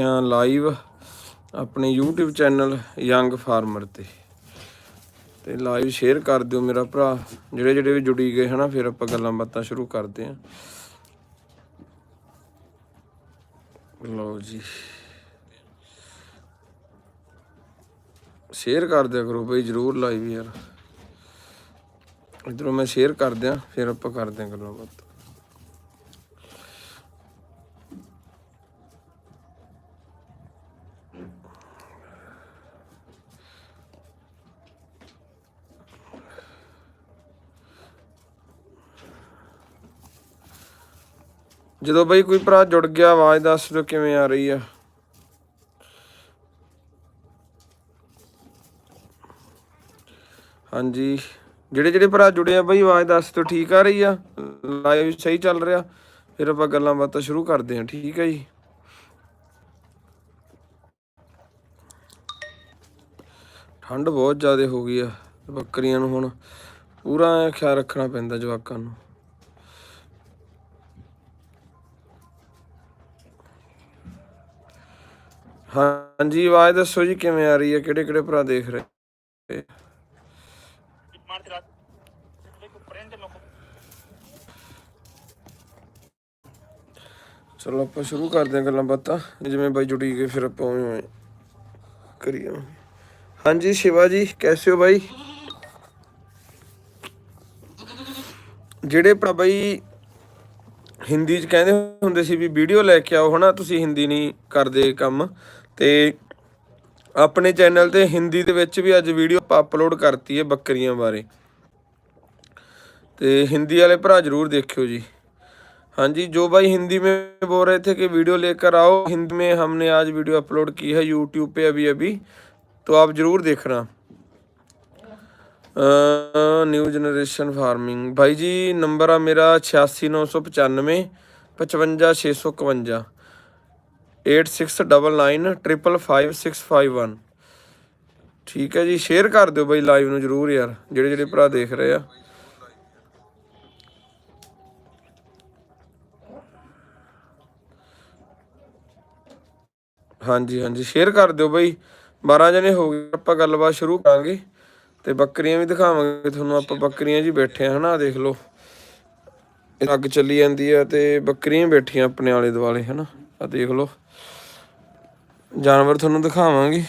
ਆ ਲਾਈਵ ਆਪਣੇ YouTube channel young farmer ਤੇ। ਤੇ ਲਾਈਵ ਸ਼ੇਅਰ ਕਰ ਦਿਓ ਮੇਰਾ ਭਰਾ। ਜਿਹੜੇ ਜਿਹੜੇ ਵੀ ਜੁੜੀ ਗਏ ਹਨਾ, ਫਿਰ ਆਪਾਂ ਗੱਲਾਂ ਬਾਤਾਂ ਸ਼ੁਰੂ ਕਰਦੇ ਆਂ। ਲਓ ਜੀ। ਸ਼ੇਅਰ ਕਰ ਦਿਆ ਕਰੋ ਬਈ, ਜਰੂਰ ਲਾਈਵ ਯਾਰ। ਇਧਰੋਂ ਮੈਂ ਸ਼ੇਅਰ ਕਰ ਦਿਆਂ, ਫਿਰ ਆਪਾਂ ਕਰਦੇ ਆਂ ਗੱਲਾਂ ਬਾਤਾਂ। ਜਦੋਂ ਬਈ ਕੋਈ ਭਰਾ ਜੁੜ ਗਿਆ, ਆਵਾਜ਼ ਦੱਸ ਦਿਓ ਕਿਵੇਂ ਆ ਰਹੀ ਆ। ਹਾਂਜੀ। ਜਿਹੜੇ ਜਿਹੜੇ ਭਰਾ ਜੁੜੇ ਆ ਬਈ, ਆਵਾਜ਼ ਦੱਸ ਦਿਓ, ਠੀਕ ਆ ਰਹੀ ਆ? ਲਾਈਵ ਸਹੀ ਚੱਲ ਰਿਹਾ। ਫਿਰ ਆਪਾਂ ਗੱਲਾਂ ਬਾਤਾਂ ਸ਼ੁਰੂ ਕਰਦੇ ਹਾਂ, ਠੀਕ ਹੈ ਜੀ? ਠੰਡ ਬਹੁਤ ਜ਼ਿਆਦਾ ਹੋ ਗਈ ਆ ਬੱਕਰੀਆਂ ਨੂੰ ਹੁਣ। ਪੂਰਾ ਖਿਆਲ ਰੱਖਣਾ ਪੈਂਦਾ ਜਵਾਕਾਂ ਨੂੰ। ਹਾਂਜੀ, ਆਵਾਜ਼ ਦੱਸੋ ਜੀ, ਕਿਵੇਂ ਆ ਰਹੀ ਹੈ? ਕਿਹੜੇ ਕਿਹੜੇ ਭਰਾ ਦੇਖ ਰਹੇ? ਚਲੋ, ਆਪਾਂ ਸ਼ੁਰੂ ਕਰਦੇ ਹਾਂ ਗੱਲਾਂ ਬਾਤਾਂ। ਜਿਵੇਂ ਬਾਈ ਜੁੜੀ ਗਏ, ਫਿਰ ਆਪਾਂ ਉਵੇਂ ਉਵੇਂ ਕਰੀਏ। ਹਾਂਜੀ ਸ਼ਿਵਾ ਜੀ ਕੈਸੇ ਹੋ ਬਾਈ? ਜਿਹੜੇ ਭਰਾ ਬਾਈ ਹਿੰਦੀ 'ਚ ਕਹਿੰਦੇ ਹੁੰਦੇ ਸੀ ਵੀ ਵੀਡੀਓ ਲੈ ਕੇ ਆਓ ਹਨਾ, ਤੁਸੀਂ ਹਿੰਦੀ ਨਹੀਂ ਕਰਦੇ ਕੰਮ। ਤੇ ਆਪਣੇ ਚੈਨਲ ਤੇ ਹਿੰਦੀ ਦੇ ਵਿੱਚ ਵੀ ਅੱਜ ਵੀਡੀਓ ਅਪਲੋਡ ਕਰਤੀ ਹੈ ਬੱਕਰੀਆਂ ਬਾਰੇ। ਤੇ ਹਿੰਦੀ ਵਾਲੇ ਭਰਾ ਜਰੂਰ ਦੇਖਿਓ ਜੀ। ਹਾਂਜੀ, ਜੋ जो भाई हिंदी में बोल रहे थे कि वीडियो लेकर आओ हिंदी में हमने आज ਵੀਡੀਓ ਅਪਲੋਡ ਕੀ ਹੈ यूट्यूब 'ਤੇ ਅਭੀ ਅਭੀ तो ਆਪ ਜ਼ਰੂਰ ਦੇਖਣਾ। ਨਿਊ ਜਨਰੇਸ਼ਨ ਫਾਰਮਿੰਗ ਭਾਈ ਜੀ ਨੰਬਰ ਆ ਮੇਰਾ 86995 55651 8699955651 ਠੀਕ ਹੈ ਜੀ ਸ਼ੇਅਰ ਕਰ ਦਿਓ ਬਾਈ ਲਾਈਵ ਨੂੰ ਜਰੂਰ ਯਾਰ, ਜਿਹੜੇ ਜਿਹੜੇ ਭਰਾ ਦੇਖ ਰਹੇ ਆ। ਹਾਂਜੀ ਹਾਂਜੀ ਸ਼ੇਅਰ ਕਰ ਦਿਓ ਬਾਈ। 12 ਜਣੇ ਹੋ ਗਏ, ਆਪਾਂ ਗੱਲਬਾਤ ਸ਼ੁਰੂ ਕਰਾਂਗੇ। ਤੇ ਬੱਕਰੀਆਂ ਵੀ ਦਿਖਾਵਾਂਗੇ ਤੁਹਾਨੂੰ ਆਪਾਂ ਬੱਕਰੀਆਂ ਜੀ ਬੈਠੇ ਆ ਹਨਾ ਦੇਖ ਲਓ। ਇਹ ਅੱਗ ਚੱਲੀ ਜਾਂਦੀ ਆ ਤੇ ਬੱਕਰੀਆਂ ਬੈਠੀਆਂ ਆਪਣੇ ਆਲੇ ਦੁਆਲੇ ਹਨਾ। ਆ ਦੇਖ ਲਓ। ਜਾਨਵਰ ਤੁਹਾਨੂੰ ਦਿਖਾਵਾਂਗੇ।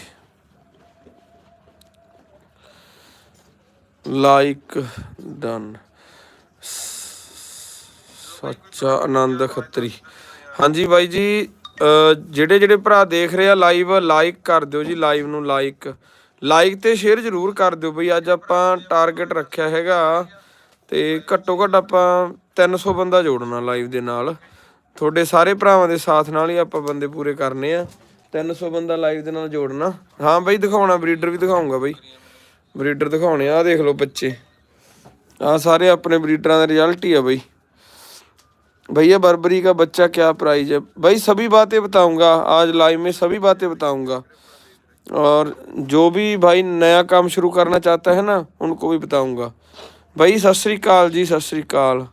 Like done. ਸੱਚਾ ਆਨੰਦ ਖੱਤਰੀ। ਹਾਂਜੀ ਬਾਈ ਜੀ ਜਿਹੜੇ ਜਿਹੜੇ ਭਰਾ ਦੇਖ ਰਹੇ ਆ ਲਾਈਵ ਲਾਈਕ ਕਰ ਦਿਓ ਜੀ ਲਾਈਵ ਨੂੰ ਲਾਈਕ। ਲਾਈਕ ਤੇ ਸ਼ੇਅਰ ਜ਼ਰੂਰ ਕਰ ਦਿਓ ਬਈ ਅੱਜ ਆਪਾਂ ਟਾਰਗੇਟ ਰੱਖਿਆ ਹੈਗਾ ਤੇ ਘੱਟੋ ਘੱਟ ਆਪਾਂ 300 ਬੰਦਾ ਜੋੜਨਾ ਲਾਈਵ ਦੇ ਨਾਲ ਤੁਹਾਡੇ ਸਾਰੇ ਭਰਾਵਾਂ ਦੇ ਸਾਥ ਨਾਲ ਹੀ ਆਪਾਂ ਬੰਦੇ ਪੂਰੇ ਕਰਨੇ ਆ 300 ਬੰਦਾ ਲਾਈਵ ਦੇ ਨਾਲ ਜੋੜਨਾ ਹਾਂ ਬਈ ਦਿਖਾਉਣਾ ਬਰੀਡਰ ਵੀ ਦਿਖਾਉਂਗਾ ਬਈ ਬਰੀਡਰ ਦਿਖਾਉਣੇ ਆ ਆਹ ਦੇਖ ਲਓ ਬੱਚੇ ਆ ਸਾਰੇ ਆਪਣੇ ਬਰੀਡਰਾਂ ਦਾ ਰਿਜ਼ਲਟ ਹੀ ਆ ਬਈ भैया बर्बरी का बच्चा क्या प्राइस है भाई सभी बातें बताऊंगा आज लाइव में सभी बातें बताऊंगा और जो भी भाई नया काम शुरू करना चाहता है ना उनको भी बताऊंगा भाई सत श्री अकाल जी सत श्री अकाल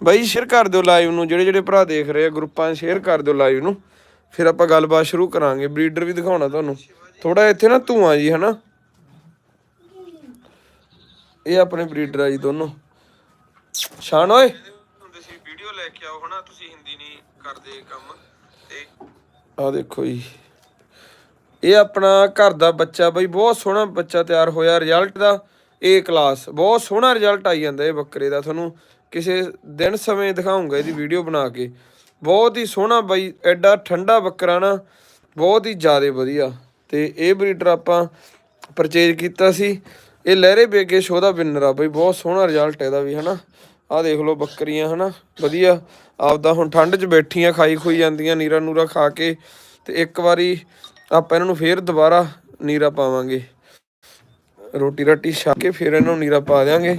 ਭਾਈ ਸ਼ੇਅਰ ਕਰ ਦਿਓ ਲਾਈਵ ਨੂੰ ਜਿਹੜੇ ਜਿਹੜੇ ਭਰਾ ਦੇਖ ਰਹੇ ਆ ਗਰੁੱਪਾਂ 'ਚ ਸ਼ੇਅਰ ਕਰ ਦਿਓ ਲਾਈਵ ਨੂੰ ਫਿਰ ਆਪਾਂ ਗੱਲਬਾਤ ਸ਼ੁਰੂ ਕਰਾਂਗੇ ਬਰੀਡਰ ਵੀ ਦਿਖਾਉਣਾ ਤੁਹਾਨੂੰ ਥੋੜਾ ਇੱਥੇ ਨਾ ਧੂਆਂ ਜੀ ਹਨਾ ਇਹ ਆਪਣੇ ਬਰੀਡਰ ਆ ਜੀ ਦੋਨੋਂ ਸ਼ਾਨ ਓਏ ਹੁੰਦੇ ਸੀ ਵੀਡੀਓ ਲੈ ਕੇ ਆਓ ਹਨਾ ਤੁਸੀਂ ਹਿੰਦੀ ਨਹੀਂ ਕਰਦੇ ਕੰਮ ਤੇ ਆ ਦੇਖੋ ਜੀ ਇਹ ਆਪਣਾ ਘਰ ਦਾ ਬੱਚਾ ਬਈ, ਬਹੁਤ ਸੋਹਣਾ ਬੱਚਾ ਤਿਆਰ ਹੋਇਆ ਰਿਜ਼ਲਟ ਦਾ ਏ ਕਲਾਸ ਬਹੁਤ ਸੋਹਣਾ ਰਿਜ਼ਲਟ ਆਈ ਜਾਂਦਾ ਇਹ ਬੱਕਰੇ ਦਾ, ਤੁਹਾਨੂੰ ਕਿਸੇ ਦਿਨ ਸਮੇਂ ਦਿਖਾਉਂਗਾ ਇਹਦੀ ਵੀਡੀਓ ਬਣਾ ਕੇ। ਬਹੁਤ ਹੀ ਸੋਹਣਾ ਬਈ, ਐਡਾ ਠੰਡਾ ਬੱਕਰਾ ਨਾ, ਬਹੁਤ ਹੀ ਜ਼ਿਆਦਾ ਵਧੀਆ। ਤੇ ਇਹ ਬਰੀਡਰ ਆਪਾਂ ਪਰਚੇਜ ਕੀਤਾ ਸੀ। ਇਹ ਲਹਿਰੇ ਬੇਗੇ ਸ਼ੋਅ ਦਾ ਵਿਨਰ ਆ ਬਈ, ਬਹੁਤ ਸੋਹਣਾ ਰਿਜ਼ਲਟ ਇਹਦਾ ਵੀ, ਹਨਾ। ਆਹ ਦੇਖ ਲਓ ਬੱਕਰੀਆਂ, ਹਨਾ, ਵਧੀਆ। ਆਪਦਾ ਹੁਣ ਠੰਡ 'ਚ ਬੈਠੀਆਂ, ਖਾਈ ਖੋਈ ਜਾਂਦੀਆਂ, ਨੀਰਾ ਨੂਰਾ ਖਾ ਕੇ, ਤੇ ਇੱਕ ਵਾਰੀ ਆਪਾਂ ਇਹਨਾਂ ਨੂੰ ਫੇਰ ਦੁਬਾਰਾ ਨੀਰਾ ਪਾਵਾਂਗੇ। ਰੋਟੀ ਰਾਟੀ ਛਕ ਕੇ ਫਿਰ ਇਹਨਾਂ ਨੂੰ ਨੀਰਾ ਪਾ ਦਿਆਂਗੇ।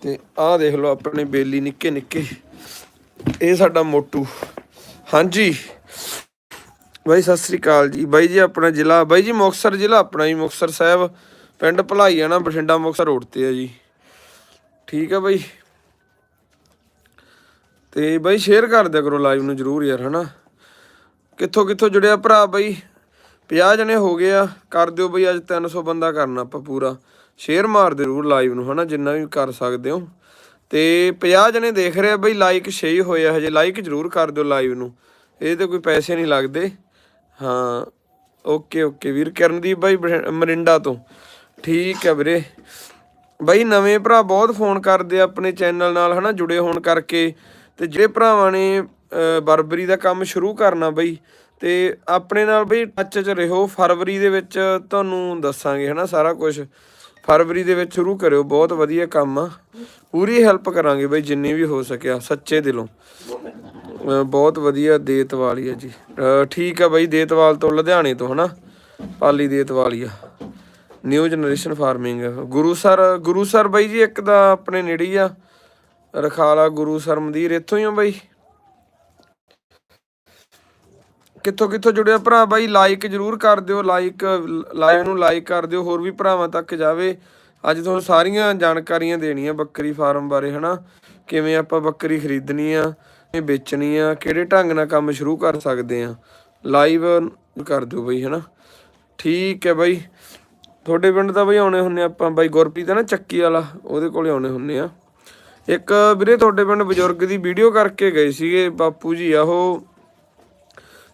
ਤੇ ਆਹ ਦੇਖ ਲਓ ਆਪਣੇ ਬੇਲੀ ਨਿੱਕੇ ਨਿੱਕੇ। ਇਹ ਸਾਡਾ ਮੋਟੂ। ਹਾਂਜੀ। ਬਾਈ, ਸਤਿ ਸ੍ਰੀ ਅਕਾਲ ਜੀ। ਬਾਈ ਜੀ, ਆਪਣਾ ਜ਼ਿਲ੍ਹਾ, ਬਾਈ ਜੀ, ਮੁਕਤਸਰ ਜ਼ਿਲ੍ਹਾ, ਆਪਣਾ ਜੀ, ਮੁਕਤਸਰ ਸਾਹਿਬ। ਪਿੰਡ ਭਲਾਈ ਆ ਨਾ, ਬਠਿੰਡਾ, ਮੁਕਤਸਰ ਰੋਡ ਤੇ ਆ ਜੀ। ਠੀਕ ਆ ਬਾਈ। ਤੇ ਬਾਈ, ਸ਼ੇਅਰ ਕਰ ਦਿਆ ਕਰੋ ਲਾਈਵ ਨੂੰ ਜਰੂਰ ਯਾਰ, ਹਨਾ। ਕਿੱਥੋਂ ਕਿੱਥੋਂ ਜੁੜਿਆ ਭਰਾ ਬਾਈ? 50 ਜਣੇ ਹੋ ਗਏ ਆ, ਕਰ ਦਿਓ ਬਈ ਅੱਜ 300 ਬੰਦਾ ਕਰਨਾ ਆਪਾਂ ਪੂਰਾ। ਸ਼ੇਅਰ ਮਾਰ ਦਿਓ ਜ਼ਰੂਰ ਲਾਈਵ ਨੂੰ, ਹਨਾ, ਜਿੰਨਾ ਵੀ ਕਰ ਸਕਦੇ ਹੋ। ਤੇ 50 ਜਣੇ ਦੇਖ ਰਹੇ ਆ ਬਈ ਲਾਈਕ 6 ਹੀ ਹੋਏ ਆ ਹਜੇ। ਲਾਈਕ ਜ਼ਰੂਰ ਕਰ ਦਿਓ ਲਾਈਵ ਨੂੰ। ਇਹ ਤੇ ਕੋਈ ਪੈਸੇ ਨਹੀਂ ਲੱਗਦੇ। ਹਾਂ ਓਕੇ ਓਕੇ ਵੀਰ ਕਰਨਦੀਪ ਬਾਈ ਬਠ- ਮਰਿੰਡਾ ਤੋਂ। ਠੀਕ ਹੈ ਵੀਰੇ। ਬਾਈ ਨਵੇਂ ਭਰਾ ਬਹੁਤ ਫੋਨ ਕਰਦੇ ਆ ਆਪਣੇ ਚੈਨਲ ਨਾਲ, ਹਨਾ, ਜੁੜੇ ਹੋਣ ਕਰਕੇ। ਤੇ ਜਿਹੜੇ ਭਰਾਵਾਂ ਨੇ ਬਰਬਰੀ ਦਾ ਕੰਮ ਸ਼ੁਰੂ ਕਰਨਾ ਬਈ ਤੇ ਆਪਣੇ ਨਾਲ ਬਈ ਟੱਚ 'ਚ ਰਹੋ। ਫਰਵਰੀ ਦੇ ਵਿੱਚ ਤੁਹਾਨੂੰ ਦੱਸਾਂਗੇ ਹਨਾ ਸਾਰਾ ਕੁਝ ਫਰਵਰੀ ਦੇ ਵਿੱਚ ਸ਼ੁਰੂ ਕਰਿਓ, ਬਹੁਤ ਵਧੀਆ ਕੰਮ ਆ। ਪੂਰੀ ਹੈਲਪ ਕਰਾਂਗੇ ਬਈ, ਜਿੰਨੀ ਵੀ ਹੋ ਸਕਿਆ, ਸੱਚੇ ਦਿਲੋਂ। ਬਹੁਤ ਵਧੀਆ ਦੇਤਵਾਲੀ ਆ ਜੀ। ਠੀਕ ਆ ਬਾਈ, ਦੇਤਵਾਲ ਤੋਂ ਲੁਧਿਆਣੇ ਤੋਂ ਹਨਾ। ਪਾਲੀ ਦੇਤਵਾਲ ਹੀ ਆ। New generation farming Guru sir Guru sir ਬਾਈ ਜੀ ਇੱਕ ਦਾ ਆਪਣੇ ਨੇੜੇ ਆ। ਰਖਾਲਾ ਗੁਰੂ ਸਰ ਮੰਦਿਰ, ਇੱਥੋਂ ਹੀ ਆ ਬਾਈ। ਕਿੱਥੋਂ ਕਿੱਥੋਂ ਜੁੜਿਆ ਭਰਾ ਬਾਈ? ਲਾਈਕ ਜਰੂਰ ਕਰ ਦਿਓ ਲਾਈਕ ਲਾਈਵ ਨੂੰ ਲਾਈਕ ਕਰ ਦਿਓ, ਹੋਰ ਵੀ ਭਰਾਵਾਂ ਤੱਕ ਜਾਵੇ। ਅੱਜ ਤੁਹਾਨੂੰ ਸਾਰੀਆਂ ਜਾਣਕਾਰੀਆਂ ਦੇਣੀਆਂ ਬੱਕਰੀ ਫਾਰਮ ਬਾਰੇ, ਹਨਾ? ਕਿਵੇਂ ਆਪਾਂ ਬੱਕਰੀ ਖਰੀਦਣੀ ਆ ਇਹ ਵੇਚਣੀ ਆ, ਕਿਹੜੇ ਢੰਗ ਨਾਲ ਕੰਮ ਸ਼ੁਰੂ ਕਰ ਸਕਦੇ ਆ। ਲਾਈਵ ਕਰ ਦਿਓ ਬਈ, ਹਨਾ? ਠੀਕ ਹੈ ਬਾਈ। ਤੁਹਾਡੇ ਪਿੰਡ ਦਾ ਬਈ ਆਉਣੇ ਹੁੰਨੇ ਆਪਾਂ ਬਾਈ ਗੁਰਪ੍ਰੀਤ, ਹੈ ਨਾ? ਚੱਕੀ ਵਾਲਾ, ਉਹਦੇ ਕੋਲੇ ਆਉਣੇ ਹੁੰਨੇ ਆ। ਇੱਕ ਵੀਰੇ, ਤੁਹਾਡੇ ਪਿੰਡ ਬਜ਼ੁਰਗ ਦੀ ਵੀਡੀਓ ਕਰਕੇ ਗਏ ਸੀਗੇ, ਬਾਪੂ ਜੀ ਆ ਉਹ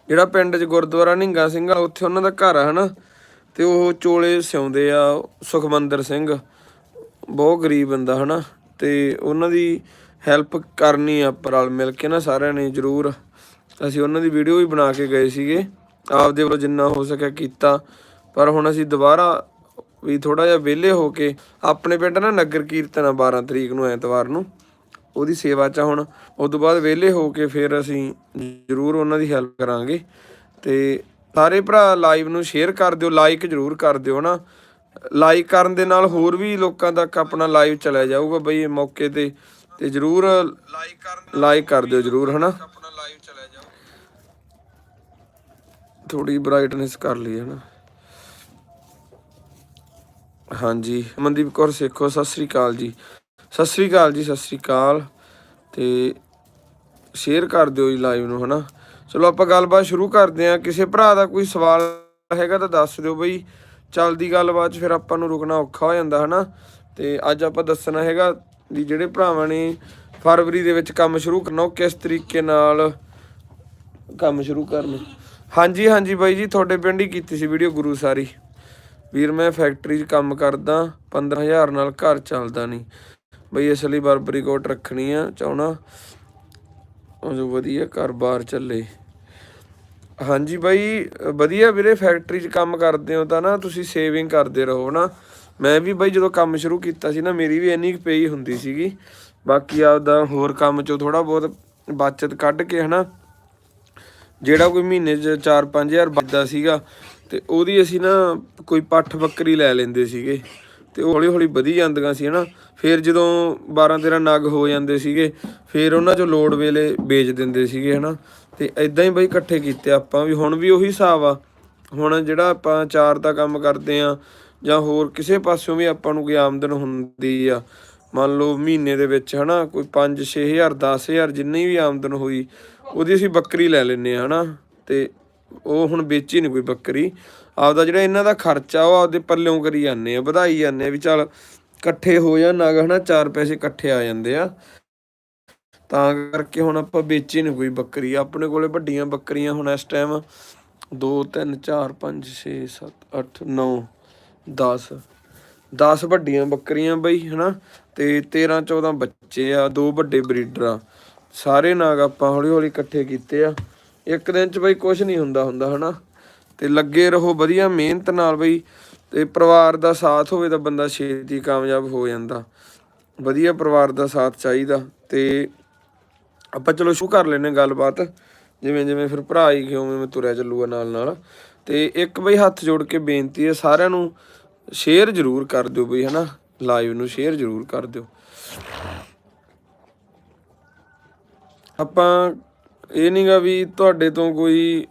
ਜਿਹੜਾ ਪਿੰਡ 'ਚ ਗੁਰਦੁਆਰਾ ਨਿੰਗਾ ਸਿੰਘ ਆ ਉੱਥੇ ਉਹਨਾਂ ਦਾ ਘਰ ਆ, ਹਨਾ? ਤੇ ਉਹ ਚੋਲੇ ਸਿਉਂਦੇ ਆ, ਸੁਖਮੰਦਰ ਸਿੰਘ। ਬਹੁਤ ਗਰੀਬ ਬੰਦਾ, ਹਨਾ? ਤੇ ਉਹਨਾਂ ਦੀ ਹੈਲਪ ਕਰਨੀ ਆ ਆਪਾਂ ਰਲ ਮਿਲ ਕੇ ਨਾ ਸਾਰਿਆਂ ਨੇ ਜਰੂਰ। ਅਸੀਂ ਉਹਨਾਂ ਦੀ ਵੀਡੀਓ ਵੀ ਬਣਾ ਕੇ ਗਏ ਸੀਗੇ। ਆਪਦੇ ਵੱਲੋਂ ਜਿੰਨਾ ਹੋ ਸਕਿਆ ਕੀਤਾ। ਪਰ ਹੁਣ ਅਸੀਂ ਦੁਬਾਰਾ ਵੀ ਥੋੜਾ ਜਿਹਾ ਵਿਹਲੇ ਹੋ ਕੇ ਆਪਣੇ ਪਿੰਡ ਨਾ ਨਗਰ ਕੀਰਤਨ ਆ 12 ਤਰੀਕ ਨੂੰ, ਐਤਵਾਰ ਨੂੰ। ਉਹਦੀ ਸੇਵਾ ਚ ਹੁਣ। ਉਸ ਤੋਂ ਬਾਅਦ ਵਿਹਲੇ ਹੋ ਕੇ ਫਿਰ ਅਸੀਂ ਜ਼ਰੂਰ ਉਹਨਾਂ ਦੀ ਹੈਲਪ ਕਰਾਂਗੇ। ਤੇ ਸਾਰੇ ਭਰਾ ਲਾਈਵ ਨੂੰ ਸ਼ੇਅਰ ਕਰ ਦਿਓ ਲਾਈਕ ਜ਼ਰੂਰ ਕਰ ਦਿਓ ਨਾ। ਲਾਈਕ ਕਰਨ ਦੇ ਨਾਲ ਹੋਰ ਵੀ ਲੋਕਾਂ ਤੱਕ ਆਪਣਾ ਲਾਈਵ ਚਲਿਆ ਜਾਊਗਾ ਬਈ ਇਹ ਮੌਕੇ ਤੇ। ਤੇ ਜ਼ਰੂਰ ਲਾਈਕ ਕਰਨ ਲਾਈਕ ਕਰ ਦਿਓ ਜ਼ਰੂਰ ਹਨਾ। ਆਪਣਾ ਲਾਈਵ ਚਲਿਆ ਜਾਊ ਥੋੜੀ ਬ੍ਰਾਈਟਨੈਸ ਕਰ ਲਈ ਹਨਾ। ਹਾਂਜੀ ਮਨਦੀਪ ਕੌਰ ਸੇਖੋ ਸਤਿ ਸ੍ਰੀ ਅਕਾਲ ਜੀ। ਸਤਿ ਸ੍ਰੀ ਅਕਾਲ ਜੀ, ਸਤਿ ਸ੍ਰੀ ਅਕਾਲ। ਤੇ ਸ਼ੇਅਰ ਕਰ ਦਿਓ ਜੀ ਲਾਈਵ ਨੂੰ, ਹਨਾ? ਚਲੋ, ਆਪਾਂ ਗੱਲਬਾਤ ਸ਼ੁਰੂ ਕਰਦੇ ਹਾਂ। ਕਿਸੇ ਭਰਾ ਦਾ ਕੋਈ ਸਵਾਲ ਹੈਗਾ ਤਾਂ ਦੱਸ ਦਿਓ ਬਈ। ਚੱਲਦੀ ਗੱਲਬਾਤ 'ਚ ਫਿਰ ਆਪਾਂ ਨੂੰ ਰੁਕਣਾ ਔਖਾ ਹੋ ਜਾਂਦਾ, ਹਨਾ? ਤੇ ਅੱਜ ਆਪਾਂ ਦੱਸਣਾ ਹੈਗਾ ਵੀ ਜਿਹੜੇ ਭਰਾਵਾਂ ਨੇ ਫਰਵਰੀ ਦੇ ਵਿੱਚ ਕੰਮ ਸ਼ੁਰੂ ਕਰਨਾ, ਉਹ ਕਿਸ ਤਰੀਕੇ ਨਾਲ ਕੰਮ ਸ਼ੁਰੂ ਕਰਨ। ਹਾਂਜੀ ਹਾਂਜੀ ਬਾਈ ਜੀ, ਤੁਹਾਡੇ ਪਿੰਡ ਹੀ ਕੀਤੀ ਸੀ ਵੀਡੀਓ ਗੁਰੂ ਸਾਰੀ। ਵੀਰ, ਮੈਂ ਫੈਕਟਰੀ 'ਚ ਕੰਮ ਕਰਦਾ 15000 ਨਾਲ ਘਰ ਚੱਲਦਾ ਨਹੀਂ ਬਈ ਇਸ ਲਈ ਬਰਬਰੀ ਕੋਟ ਰੱਖਣੀ ਆ ਚਾਹਣਾ ਉਹ ਜੋ ਵਧੀਆ ਘਰ-ਬਾਰ ਚੱਲੇ। ਹਾਂਜੀ ਬਾਈ, ਵਧੀਆ ਵੀਰੇ, ਫੈਕਟਰੀ 'ਚ ਕੰਮ ਕਰਦੇ ਹੋ ਤਾਂ ਨਾ ਤੁਸੀਂ ਸੇਵਿੰਗ ਕਰਦੇ ਰਹੋ ਨਾ। ਮੈਂ ਵੀ ਬਾਈ ਜਦੋਂ ਕੰਮ ਸ਼ੁਰੂ ਕੀਤਾ ਸੀ ਨਾ, ਮੇਰੀ ਵੀ ਇੰਨੀ ਕੁ ਪਈ ਹੁੰਦੀ ਸੀਗੀ। ਬਾਕੀ ਆਪਦਾ ਹੋਰ ਕੰਮ 'ਚੋਂ ਥੋੜਾ ਬਹੁਤ ਬਚਤ ਕੱਢ ਕੇ ਹਨਾ। ਜਿਹੜਾ ਕੋਈ ਮਹੀਨੇ 'ਚ 4-5000 ਬਚਦਾ ਸੀਗਾ, ਤੇ ਉਹਦੀ ਅਸੀਂ ਨਾ ਕੋਈ ਪੱਠ ਬੱਕਰੀ ਲੈ ਲੈਂਦੇ ਸੀਗੇ। ਤੇ ਉਹ ਹੌਲੀ ਹੌਲੀ ਵਧੀ ਜਾਂਦੀਆਂ ਸੀ, ਹਨਾ? ਫਿਰ ਜਦੋਂ 12-13 ਨਗ ਹੋ ਜਾਂਦੇ ਸੀਗੇ, ਫਿਰ ਉਹਨਾਂ 'ਚੋਂ ਲੋੜ ਵੇਲੇ ਵੇਚ ਦਿੰਦੇ ਸੀਗੇ, ਹਨਾ? ਤੇ ਇਦਾਂ ਹੀ ਬਈ ਇਕੱਠੇ ਕੀਤੇ ਆਪਾਂ ਵੀ। ਹੁਣ ਵੀ ਉਹੀ ਹਿਸਾਬ ਆ। ਹੁਣ ਜਿਹੜਾ ਆਪਾਂ ਚਾਰ ਦਾ ਕੰਮ ਕਰਦੇ ਆ, ਜਾਂ ਹੋਰ ਕਿਸੇ ਪਾਸਿਓਂ ਵੀ ਆਪਾਂ ਨੂੰ ਕੋਈ ਆਮਦਨ ਹੁੰਦੀ ਆ, ਮੰਨ ਲਓ ਮਹੀਨੇ ਦੇ ਵਿੱਚ, ਹਨਾ? ਕੋਈ 5-6000 10000 ਜਿੰਨੀ ਵੀ ਆਮਦਨ ਹੋਈ, ਉਹਦੀ ਅਸੀਂ ਬੱਕਰੀ ਲੈ ਲੈਨੇ ਆ, ਹਨਾ? ਤੇ ਉਹ ਹੁਣ ਵੇਚੀ ਨਹੀਂ ਕੋਈ ਬੱਕਰੀ। ਆਪਦਾ ਜਿਹੜਾ ਇਹਨਾਂ ਦਾ ਖਰਚਾ, ਉਹ ਆਪਦੇ ਪੱਲਿਓਂ ਕਰੀ ਜਾਂਦੇ ਆ, ਵਧਾਈ ਜਾਂਦੇ ਆ ਵੀ ਚੱਲ ਇਕੱਠੇ ਹੋ ਜਾਣ ਨਗ ਹਨਾ, ਚਾਰ ਪੈਸੇ ਇਕੱਠੇ ਆ ਜਾਂਦੇ ਆ। ਤਾਂ ਕਰਕੇ ਹੁਣ ਆਪਾਂ ਵੇਚੀ ਨਹੀਂ ਕੋਈ ਬੱਕਰੀ। ਆਪਣੇ ਕੋਲੇ ਵੱਡੀਆਂ ਬੱਕਰੀਆਂ ਹੁਣ ਇਸ ਟਾਈਮ 2 3 4 5 6 7 8 9 10 10 ਵੱਡੀਆਂ ਬੱਕਰੀਆਂ ਬਈ, ਹਨਾ, ਤੇ 13 14 ਬੱਚੇ ਆ, ਦੋ ਵੱਡੇ ਬਰੀਡਰ ਆ। ਸਾਰੇ ਨਾਗ ਆਪਾਂ ਹੌਲੀ ਹੌਲੀ ਇਕੱਠੇ ਕੀਤੇ ਆ। ਇੱਕ ਦਿਨ ਚ ਬਈ ਕੁਝ ਨਹੀਂ ਹੁੰਦਾ ਹੁੰਦਾ ਹਨਾ। ਤੇ ਲੱਗੇ ਰਹੋ ਵਧੀਆ, ਮਿਹਨਤ ਨਾਲ ਬਈ। ਤੇ ਪਰਿਵਾਰ ਦਾ ਸਾਥ ਹੋਵੇ ਤਾਂ ਬੰਦਾ ਛੇਤੀ ਕਾਮਯਾਬ ਹੋ ਜਾਂਦਾ। ਵਧੀਆ ਪਰਿਵਾਰ ਦਾ ਸਾਥ ਚਾਹੀਦਾ। ਤੇ ਆਪਾਂ ਚਲੋ ਸ਼ੁਰੂ ਕਰ ਲੈਨੇ ਗੱਲਬਾਤ। ਜਿਵੇਂ ਜਿਵੇਂ ਫਿਰ ਭਰਾ ਹੀ ਕਿਉਂ ਮੈਂ ਤੁਰਿਆ ਚੱਲੂਗਾ ਨਾਲ ਨਾਲ। ਤੇ ਇੱਕ ਬਈ ਹੱਥ ਜੋੜ ਕੇ ਬੇਨਤੀ ਹੈ, ਸਾਰਿਆਂ ਨੂੰ ਸ਼ੇਅਰ ਜ਼ਰੂਰ ਕਰ ਦਿਓ ਬਈ, ਹਨਾ। ਲਾਈਵ ਨੂੰ ਸ਼ੇਅਰ ਜ਼ਰੂਰ ਕਰ ਦਿਓ। ਆਪਾਂ ਇਹ ਨਹੀਂਗਾ ਵੀ ਤੁਹਾਡੇ ਤੋਂ ਕੋਈ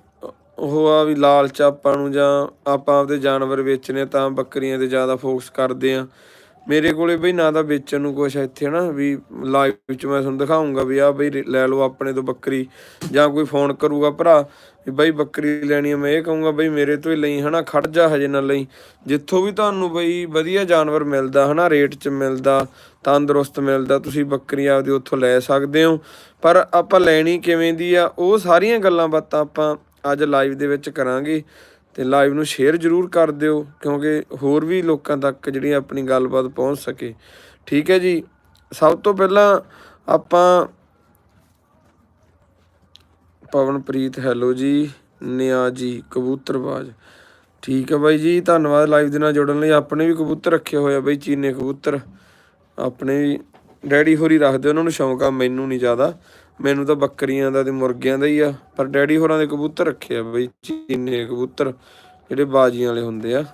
ਉਹ ਆ ਵੀ ਲਾਲਚ ਆਪਾਂ ਨੂੰ ਜਾਂ ਆਪਾਂ ਆਪਦੇ ਜਾਨਵਰ ਵੇਚਨੇ ਤਾਂ ਬੱਕਰੀਆਂ ਤੇ ਜ਼ਿਆਦਾ ਫੋਕਸ ਕਰਦੇ ਆ। ਮੇਰੇ ਕੋਲੇ ਬਈ ਨਾ ਤਾਂ ਵੇਚਣ ਨੂੰ ਕੁਛ ਹੈ ਇੱਥੇ ਹਨਾ ਵੀ ਲਾਈਵ ਵਿੱਚ ਮੈਂ ਤੁਹਾਨੂੰ ਦਿਖਾਉਂਗਾ ਵੀ ਆ ਬਈ ਲੈ ਲਓ ਆਪਣੇ ਤੋਂ ਬੱਕਰੀ ਜਾਂ ਕੋਈ ਫੋਨ ਕਰੂਗਾ ਭਰਾ ਵੀ ਬਈ ਬੱਕਰੀ ਲੈਣੀ ਹੈ ਮੈਂ ਇਹ ਕਹੂੰਗਾ ਬਈ ਮੇਰੇ ਤੋਂ ਹੀ ਲਈ ਹਨਾ, ਖੜ ਜਾ ਹਜੇ ਨਾ ਲਈ। ਜਿੱਥੋਂ ਵੀ ਤੁਹਾਨੂੰ ਬਈ ਵਧੀਆ ਜਾਨਵਰ ਮਿਲਦਾ ਹਨਾ ਰੇਟ 'ਚ ਮਿਲਦਾ ਤੰਦਰੁਸਤ ਮਿਲਦਾ, ਤੁਸੀਂ ਬੱਕਰੀ ਆਪਦੀ ਉੱਥੋਂ ਲੈ ਸਕਦੇ ਹੋ। ਪਰ ਆਪਾਂ ਲੈਣੀ ਕਿਵੇਂ ਦੀ ਆ, ਉਹ ਸਾਰੀਆਂ ਗੱਲਾਂ ਬਾਤਾਂ ਆਪਾਂ ਅੱਜ ਲਾਈਵ ਦੇ ਵਿੱਚ ਕਰਾਂਗੇ। ਤੇ ਲਾਈਵ ਨੂੰ ਸ਼ੇਅਰ ਜ਼ਰੂਰ ਕਰ ਦਿਓ, ਕਿਉਂਕਿ ਹੋਰ ਵੀ ਲੋਕਾਂ ਤੱਕ ਜਿਹੜੀ ਆਪਣੀ ਗੱਲਬਾਤ ਪਹੁੰਚ ਸਕੇ। ਠੀਕ ਹੈ ਜੀ? ਸਭ ਤੋਂ ਪਹਿਲਾਂ ਆਪਾਂ ਪਵਨਪ੍ਰੀਤ ਹੈਲੋ ਜੀ, ਨਿਆ ਜੀ ਕਬੂਤਰਬਾਜ਼ ਠੀਕ ਹੈ ਬਾਈ ਜੀ, ਧੰਨਵਾਦ ਲਾਈਵ ਦੇ ਨਾਲ ਜੁੜਨ ਲਈ। ਆਪਣੇ ਵੀ ਕਬੂਤਰ ਰੱਖੇ ਹੋਏ ਆ ਬਾਈ, ਚੀਨੇ ਕਬੂਤਰ। ਆਪਣੇ ਵੀ ਡੈਡੀ ਹੋਰੀ ਰੱਖਦੇ, ਉਹਨਾਂ ਨੂੰ ਸ਼ੌਂਕ ਆ, ਮੈਨੂੰ ਨਹੀਂ ਜ਼ਿਆਦਾ। ਮੈਨੂੰ ਤਾਂ ਬੱਕਰੀਆਂ ਦਾ ਤੇ ਮੁਰਗਿਆਂ ਦਾ ਹੀ ਆ, ਪਰ ਡੈਡੀ ਹੋਰਾਂ ਦੇ ਕਬੂਤਰ ਰੱਖੇ ਆ ਬਈ, ਚੀਨੇ ਕਬੂਤਰ, ਜਿਹੜੇ ਬਾਜੀਆਂ ਵਾਲੇ ਹੁੰਦੇ ਆ।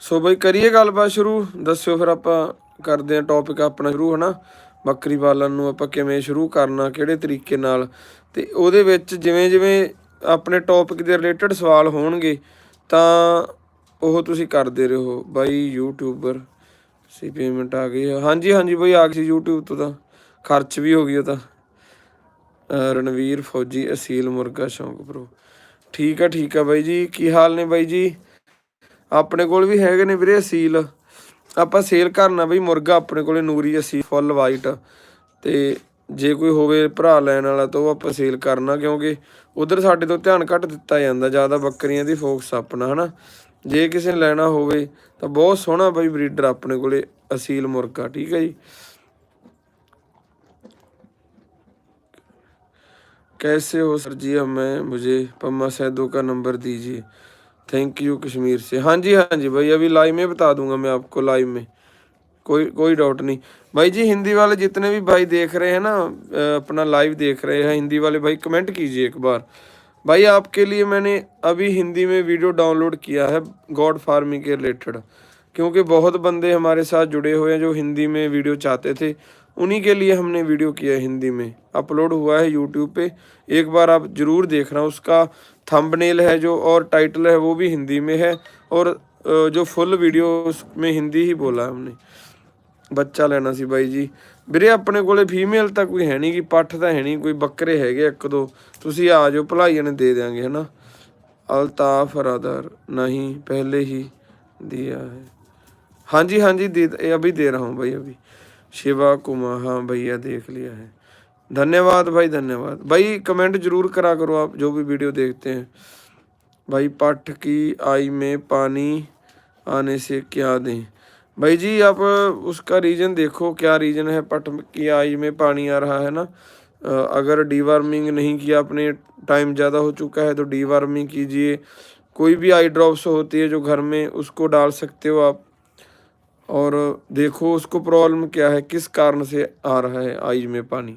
ਸੋ ਬਈ, ਕਰੀਏ ਗੱਲਬਾਤ ਸ਼ੁਰੂ, ਦੱਸਿਓ ਫਿਰ ਆਪਾਂ ਕਰਦੇ ਆਂ ਟੌਪਿਕ ਆਪਣਾ ਸ਼ੁਰੂ, ਹਨਾ? ਬੱਕਰੀ ਪਾਲਣ ਨੂੰ ਆਪਾਂ ਕਿਵੇਂ ਸ਼ੁਰੂ ਕਰਨਾ, ਕਿਹੜੇ ਤਰੀਕੇ ਨਾਲ? ਤੇ ਉਹਦੇ ਵਿੱਚ ਜਿਵੇਂ ਜਿਵੇਂ ਆਪਣੇ ਟੌਪਿਕ ਦੇ ਰਿਲੇਟਡ ਸਵਾਲ ਹੋਣਗੇ, ਤਾਂ ਉਹ ਤੁਸੀਂ ਕਰਦੇ ਰਹੋ। ਬਾਈ ਯੂਟਿਊਬਰ ਸੀ ਪੇਮੈਂਟ ਆ ਗਈ ਆ। ਹਾਂਜੀ ਹਾਂਜੀ ਬਾਈ, ਆ ਗਈ ਸੀ YouTube ਤੋਂ ਤਾਂ। ਖਰਚ ਵੀ ਹੋ ਗਈ ਉਹ ਤਾਂ। ਰਣਵੀਰ ਫੌਜੀ, ਅਸੀਲ ਮੁਰਗਾ, ਸ਼ੌਂਕ ਪ੍ਰੋ ਠੀਕ ਆ ਠੀਕ ਆ ਬਾਈ ਜੀ। ਕੀ ਹਾਲ ਨੇ ਬਾਈ ਜੀ? ਆਪਣੇ ਕੋਲ ਵੀ ਹੈਗੇ ਨੇ ਵੀਰੇ ਅਸੀਲ? ਆਪਾਂ ਸੇਲ ਕਰਨਾ ਬਈ ਮੁਰਗਾ ਆਪਣੇ ਕੋਲੇ ਨੂਰੀ ਅਸੀਲ ਫੁੱਲ ਵਾਈਟ ਤੇ ਜੇ ਕੋਈ ਹੋਵੇ ਭਰਾ ਲੈਣ ਵਾਲਾ ਤਾਂ ਉਹ ਆਪਾਂ ਸੇਲ ਕਰਨਾ ਕਿਉਂਕਿ ਉਧਰ ਸਾਡੇ ਤੋਂ ਧਿਆਨ ਘੱਟ ਦਿੱਤਾ ਜਾਂਦਾ ਜਿਆਦਾ ਬੱਕਰੀਆਂ ਦੀ ਫੋਕਸ ਆਪਣਾ ਹਨਾ ਜੇ ਕਿਸੇ ਨੇ ਲੈਣਾ ਹੋਵੇ ਤਾਂ ਬਹੁਤ ਸੋਹਣਾ ਬਈ ਬਰੀਡਰ ਆਪਣੇ ਕੋਲੇ ਅਸੀਲ ਮੁਰਗਾ ਠੀਕ ਹੈ ਜੀ कैसे हो सर जी हमें मुझे पम्मा सैदो का नंबर दीजिए थैंक यू कश्मीर से। हाँ जी हाँ जी, भाई, अभी लाइव में बता दूँगा मैं आपको लाइव में। कोई कोई डाउट नहीं। भाई जी, हिंदी वाले जितने भी भाई देख रहे हैं ना अपना लाइव देख रहे हैं, हिंदी वाले भाई कमेंट कीजिए एक बार। भाई, आपके लिए मैंने अभी हिंदी में वीडियो डाउनलोड किया है गॉड फ़ार्मिंग के रिलेटेड क्योंकि बहुत बंदे हमारे साथ जुड़े हुए हैं जो हिंदी में वीडियो चाहते थे। उन्हीं के लिए हमने वीडियो किया है हिंदी में। अपलोड हुआ है यूट्यूब पे। एक बार आप ज़रूर देखना, उसका थंबनेल है जो और टाइटल है वो भी हिंदी में है और अ, जो फुल वीडियो उसमें हिंदी ही बोला है हमने ਬੱਚਾ ਲੈਣਾ ਸੀ ਬਾਈ ਜੀ ਵੀਰੇ ਆਪਣੇ ਕੋਲੇ ਫੀਮੇਲ ਤਾਂ ਕੋਈ ਹੈ ਨਹੀਂ ਕਿ ਪੱਠ ਤਾਂ ਹੈ ਨਹੀਂ ਕੋਈ ਬੱਕਰੇ ਹੈਗੇ ਇੱਕ ਦੋ ਤੁਸੀਂ ਆ ਜਾਓ ਭਲਾਈਆਂ ਨੇ ਦੇ ਦਿਆਂਗੇ ਹਨਾ ਅਲਤਾਫ ਰਾਦਰ नहीं पहले ही दिया है हाँ जी हाँ जी दे ये अभी दे रहा हूँ भाई अभी शिवा कुमार हाँ भैया देख लिया है धन्यवाद भाई धन्यवाद। भाई कमेंट ज़रूर करा करो आप, जो भी वीडियो देखते हैं। भाई, पट की आई में पानी आने से क्या दें? भाई जी, आप उसका रीजन देखो, क्या रीजन है पट की आई में पानी आ रहा है ना? अगर डीवार्मिंग नहीं किया, अपने टाइम ज़्यादा हो चुका है तो डीवार्मिंग कीजिए। कोई भी आई ड्रॉप्स होती है जो घर में, उसको डाल सकते हो आप। और देखो, उसको प्रॉब्लम क्या है? किस कारण से आ रहा है आई में पानी?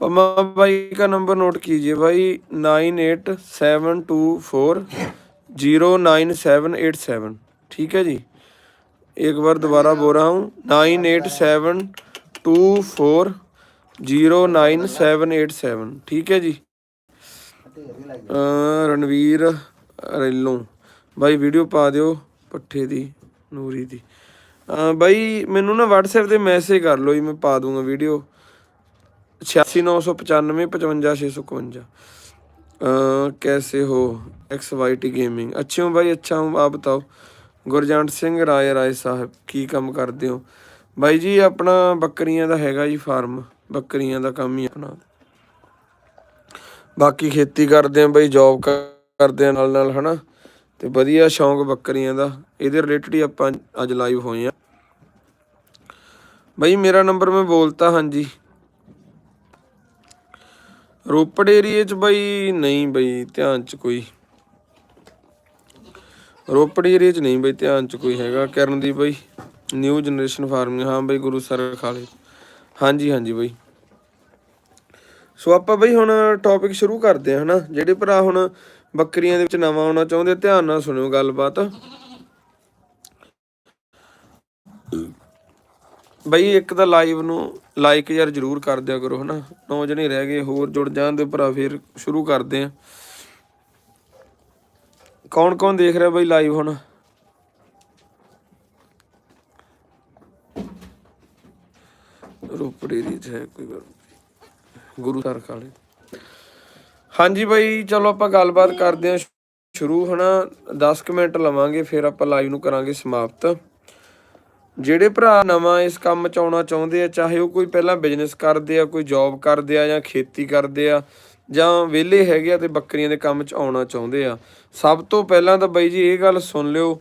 पम्मा भाई का नंबर नोट कीजिए भाई nine eight seven two four zero nine seven eight seven ठीक है जी एक बार दोबारा बोल रहा हूँ nine eight seven two four zero nine seven eight seven ठीक है जी ਅਹ ਰਣਵੀਰ ਰੈਲੋਂ ਬਾਈ ਵੀਡੀਓ ਪਾ ਦਿਓ ਪੱਠੇ ਦੀ ਨੂਰੀ ਦੀ ਅਹ ਬਾਈ ਮੈਨੂੰ ਨਾ WhatsApp ਤੇ ਮੈਸੇਜ ਕਰ ਲਓ ਜੀ ਮੈਂ ਪਾ ਦੂੰਗਾ ਵੀਡੀਓ 86995 55651 ਅਹ कैसे हो एक्स वाई टी गेमिंग अच्छे हो भाई अच्छा हूँ आप बताओ ਗੁਰਜੰਟ ਸਿੰਘ ਰਾਏ ਰਾਏ ਸਾਹਿਬ ਕੀ ਕੰਮ ਕਰਦੇ ਹੋ ਬਾਈ ਜੀ ਆਪਣਾ ਬੱਕਰੀਆਂ ਦਾ ਹੈਗਾ ਜੀ ਫਾਰਮ ਬੱਕਰੀਆਂ ਦਾ ਕੰਮ ਹੀ ਆਪਣਾ ਬਾਕੀ ਖੇਤੀ ਕਰਦੇ ਆ ਬਈ ਜੌਬ ਕਰਦੇ ਆ ਨਾਲ ਨਾਲ ਹਨਾ ਤੇ ਵਧੀਆ ਸ਼ੌਂਕ ਬੱਕਰੀਆਂ ਦਾ ਇਹਦੇ ਰਿਲੇਟਡ ਹੀ ਆਪਾਂ ਅੱਜ ਲਾਈਵ ਹੋਏ ਆ ਬਈ ਮੇਰਾ ਨੰਬਰ ਮੈਂ ਬੋਲਤਾ ਹਾਂਜੀ ਰੋਪੜ ਏਰੀਏ ਚ ਬਈ ਨਹੀਂ ਬਈ, ਧਿਆਨ ਚ ਕੋਈ। ਰੋਪੜ ਏਰੀਏ ਚ ਨਹੀਂ ਬਈ, ਧਿਆਨ ਚ ਕੋਈ ਹੈਗਾ। ਕਰਨਦੀਪ ਬਈ ਨਿਊ ਜਨਰੇਸ਼ਨ ਫਾਰਮਿੰਗ ਹਾਂ ਬਈ, ਗੁਰੂ ਸਰ ਖਾਲੇ। ਹਾਂਜੀ ਹਾਂਜੀ ਬਈ। ਸੋ ਆਪਾਂ ਬਈ ਹੁਣ ਟੌਪਿਕ ਸ਼ੁਰੂ ਕਰਦੇ ਹਾਂ, ਹਨਾ? ਜਿਹੜੇ ਭਰਾ ਹੁਣ ਬੱਕਰੀਆਂ ਦੇ ਵਿੱਚ ਨਵਾਂ ਆਉਣਾ ਚਾਹੁੰਦੇ, ਧਿਆਨ ਨਾਲ ਸੁਣਿਓ ਗੱਲਬਾਤ। ਬਈ ਇੱਕ ਤਾਂ ਲਾਈਵ ਨੂੰ ਲਾਈਕ ਯਾਰ ਜਰੂਰ ਕਰ ਦਿਆ ਕਰੋ, ਹਨਾ? ਨੌ ਜਣੇ ਰਹਿ ਗਏ, ਹੋਰ ਜੁੜ ਜਾਣ ਦੇ ਭਰਾ ਫਿਰ ਸ਼ੁਰੂ ਕਰਦੇ ਆ। ਕੌਣ ਕੌਣ ਦੇਖ ਰਿਹਾ ਬਈ ਲਾਈਵ ਹੁਣ? ਰੋਪੜ ਦੀ ਹੈ ਕੋਈ ਗੁਰੂ ਸਰ ਕਾਲੇ। ਹਾਂਜੀ ਬਾਈ, ਚਲੋ ਆਪਾਂ ਗੱਲਬਾਤ ਕਰਦੇ ਹਾਂ ਸ਼ੁਰੂ, ਹਨਾ? 10 ਕੁ ਮਿੰਟ ਲਵਾਂਗੇ, ਫਿਰ ਆਪਾਂ ਲਾਈਵ ਨੂੰ ਕਰਾਂਗੇ ਸਮਾਪਤ। ਜਿਹੜੇ ਭਰਾ ਨਵਾਂ ਇਸ ਕੰਮ 'ਚ ਆਉਣਾ ਚਾਹੁੰਦੇ ਆ, ਚਾਹੇ ਉਹ ਕੋਈ ਪਹਿਲਾਂ ਬਿਜ਼ਨਸ ਕਰਦੇ ਆ, ਕੋਈ ਜੌਬ ਕਰਦੇ ਆ ਜਾਂ ਖੇਤੀ ਕਰਦੇ ਆ, ਜਾਂ ਵਿਹਲੇ ਹੈਗੇ ਆ ਤੇ ਬੱਕਰੀਆਂ ਦੇ ਕੰਮ 'ਚ ਆਉਣਾ ਚਾਹੁੰਦੇ ਆ, ਸਭ ਤੋਂ ਪਹਿਲਾਂ ਤਾਂ ਬਾਈ ਜੀ ਇਹ ਗੱਲ ਸੁਣ ਲਿਓ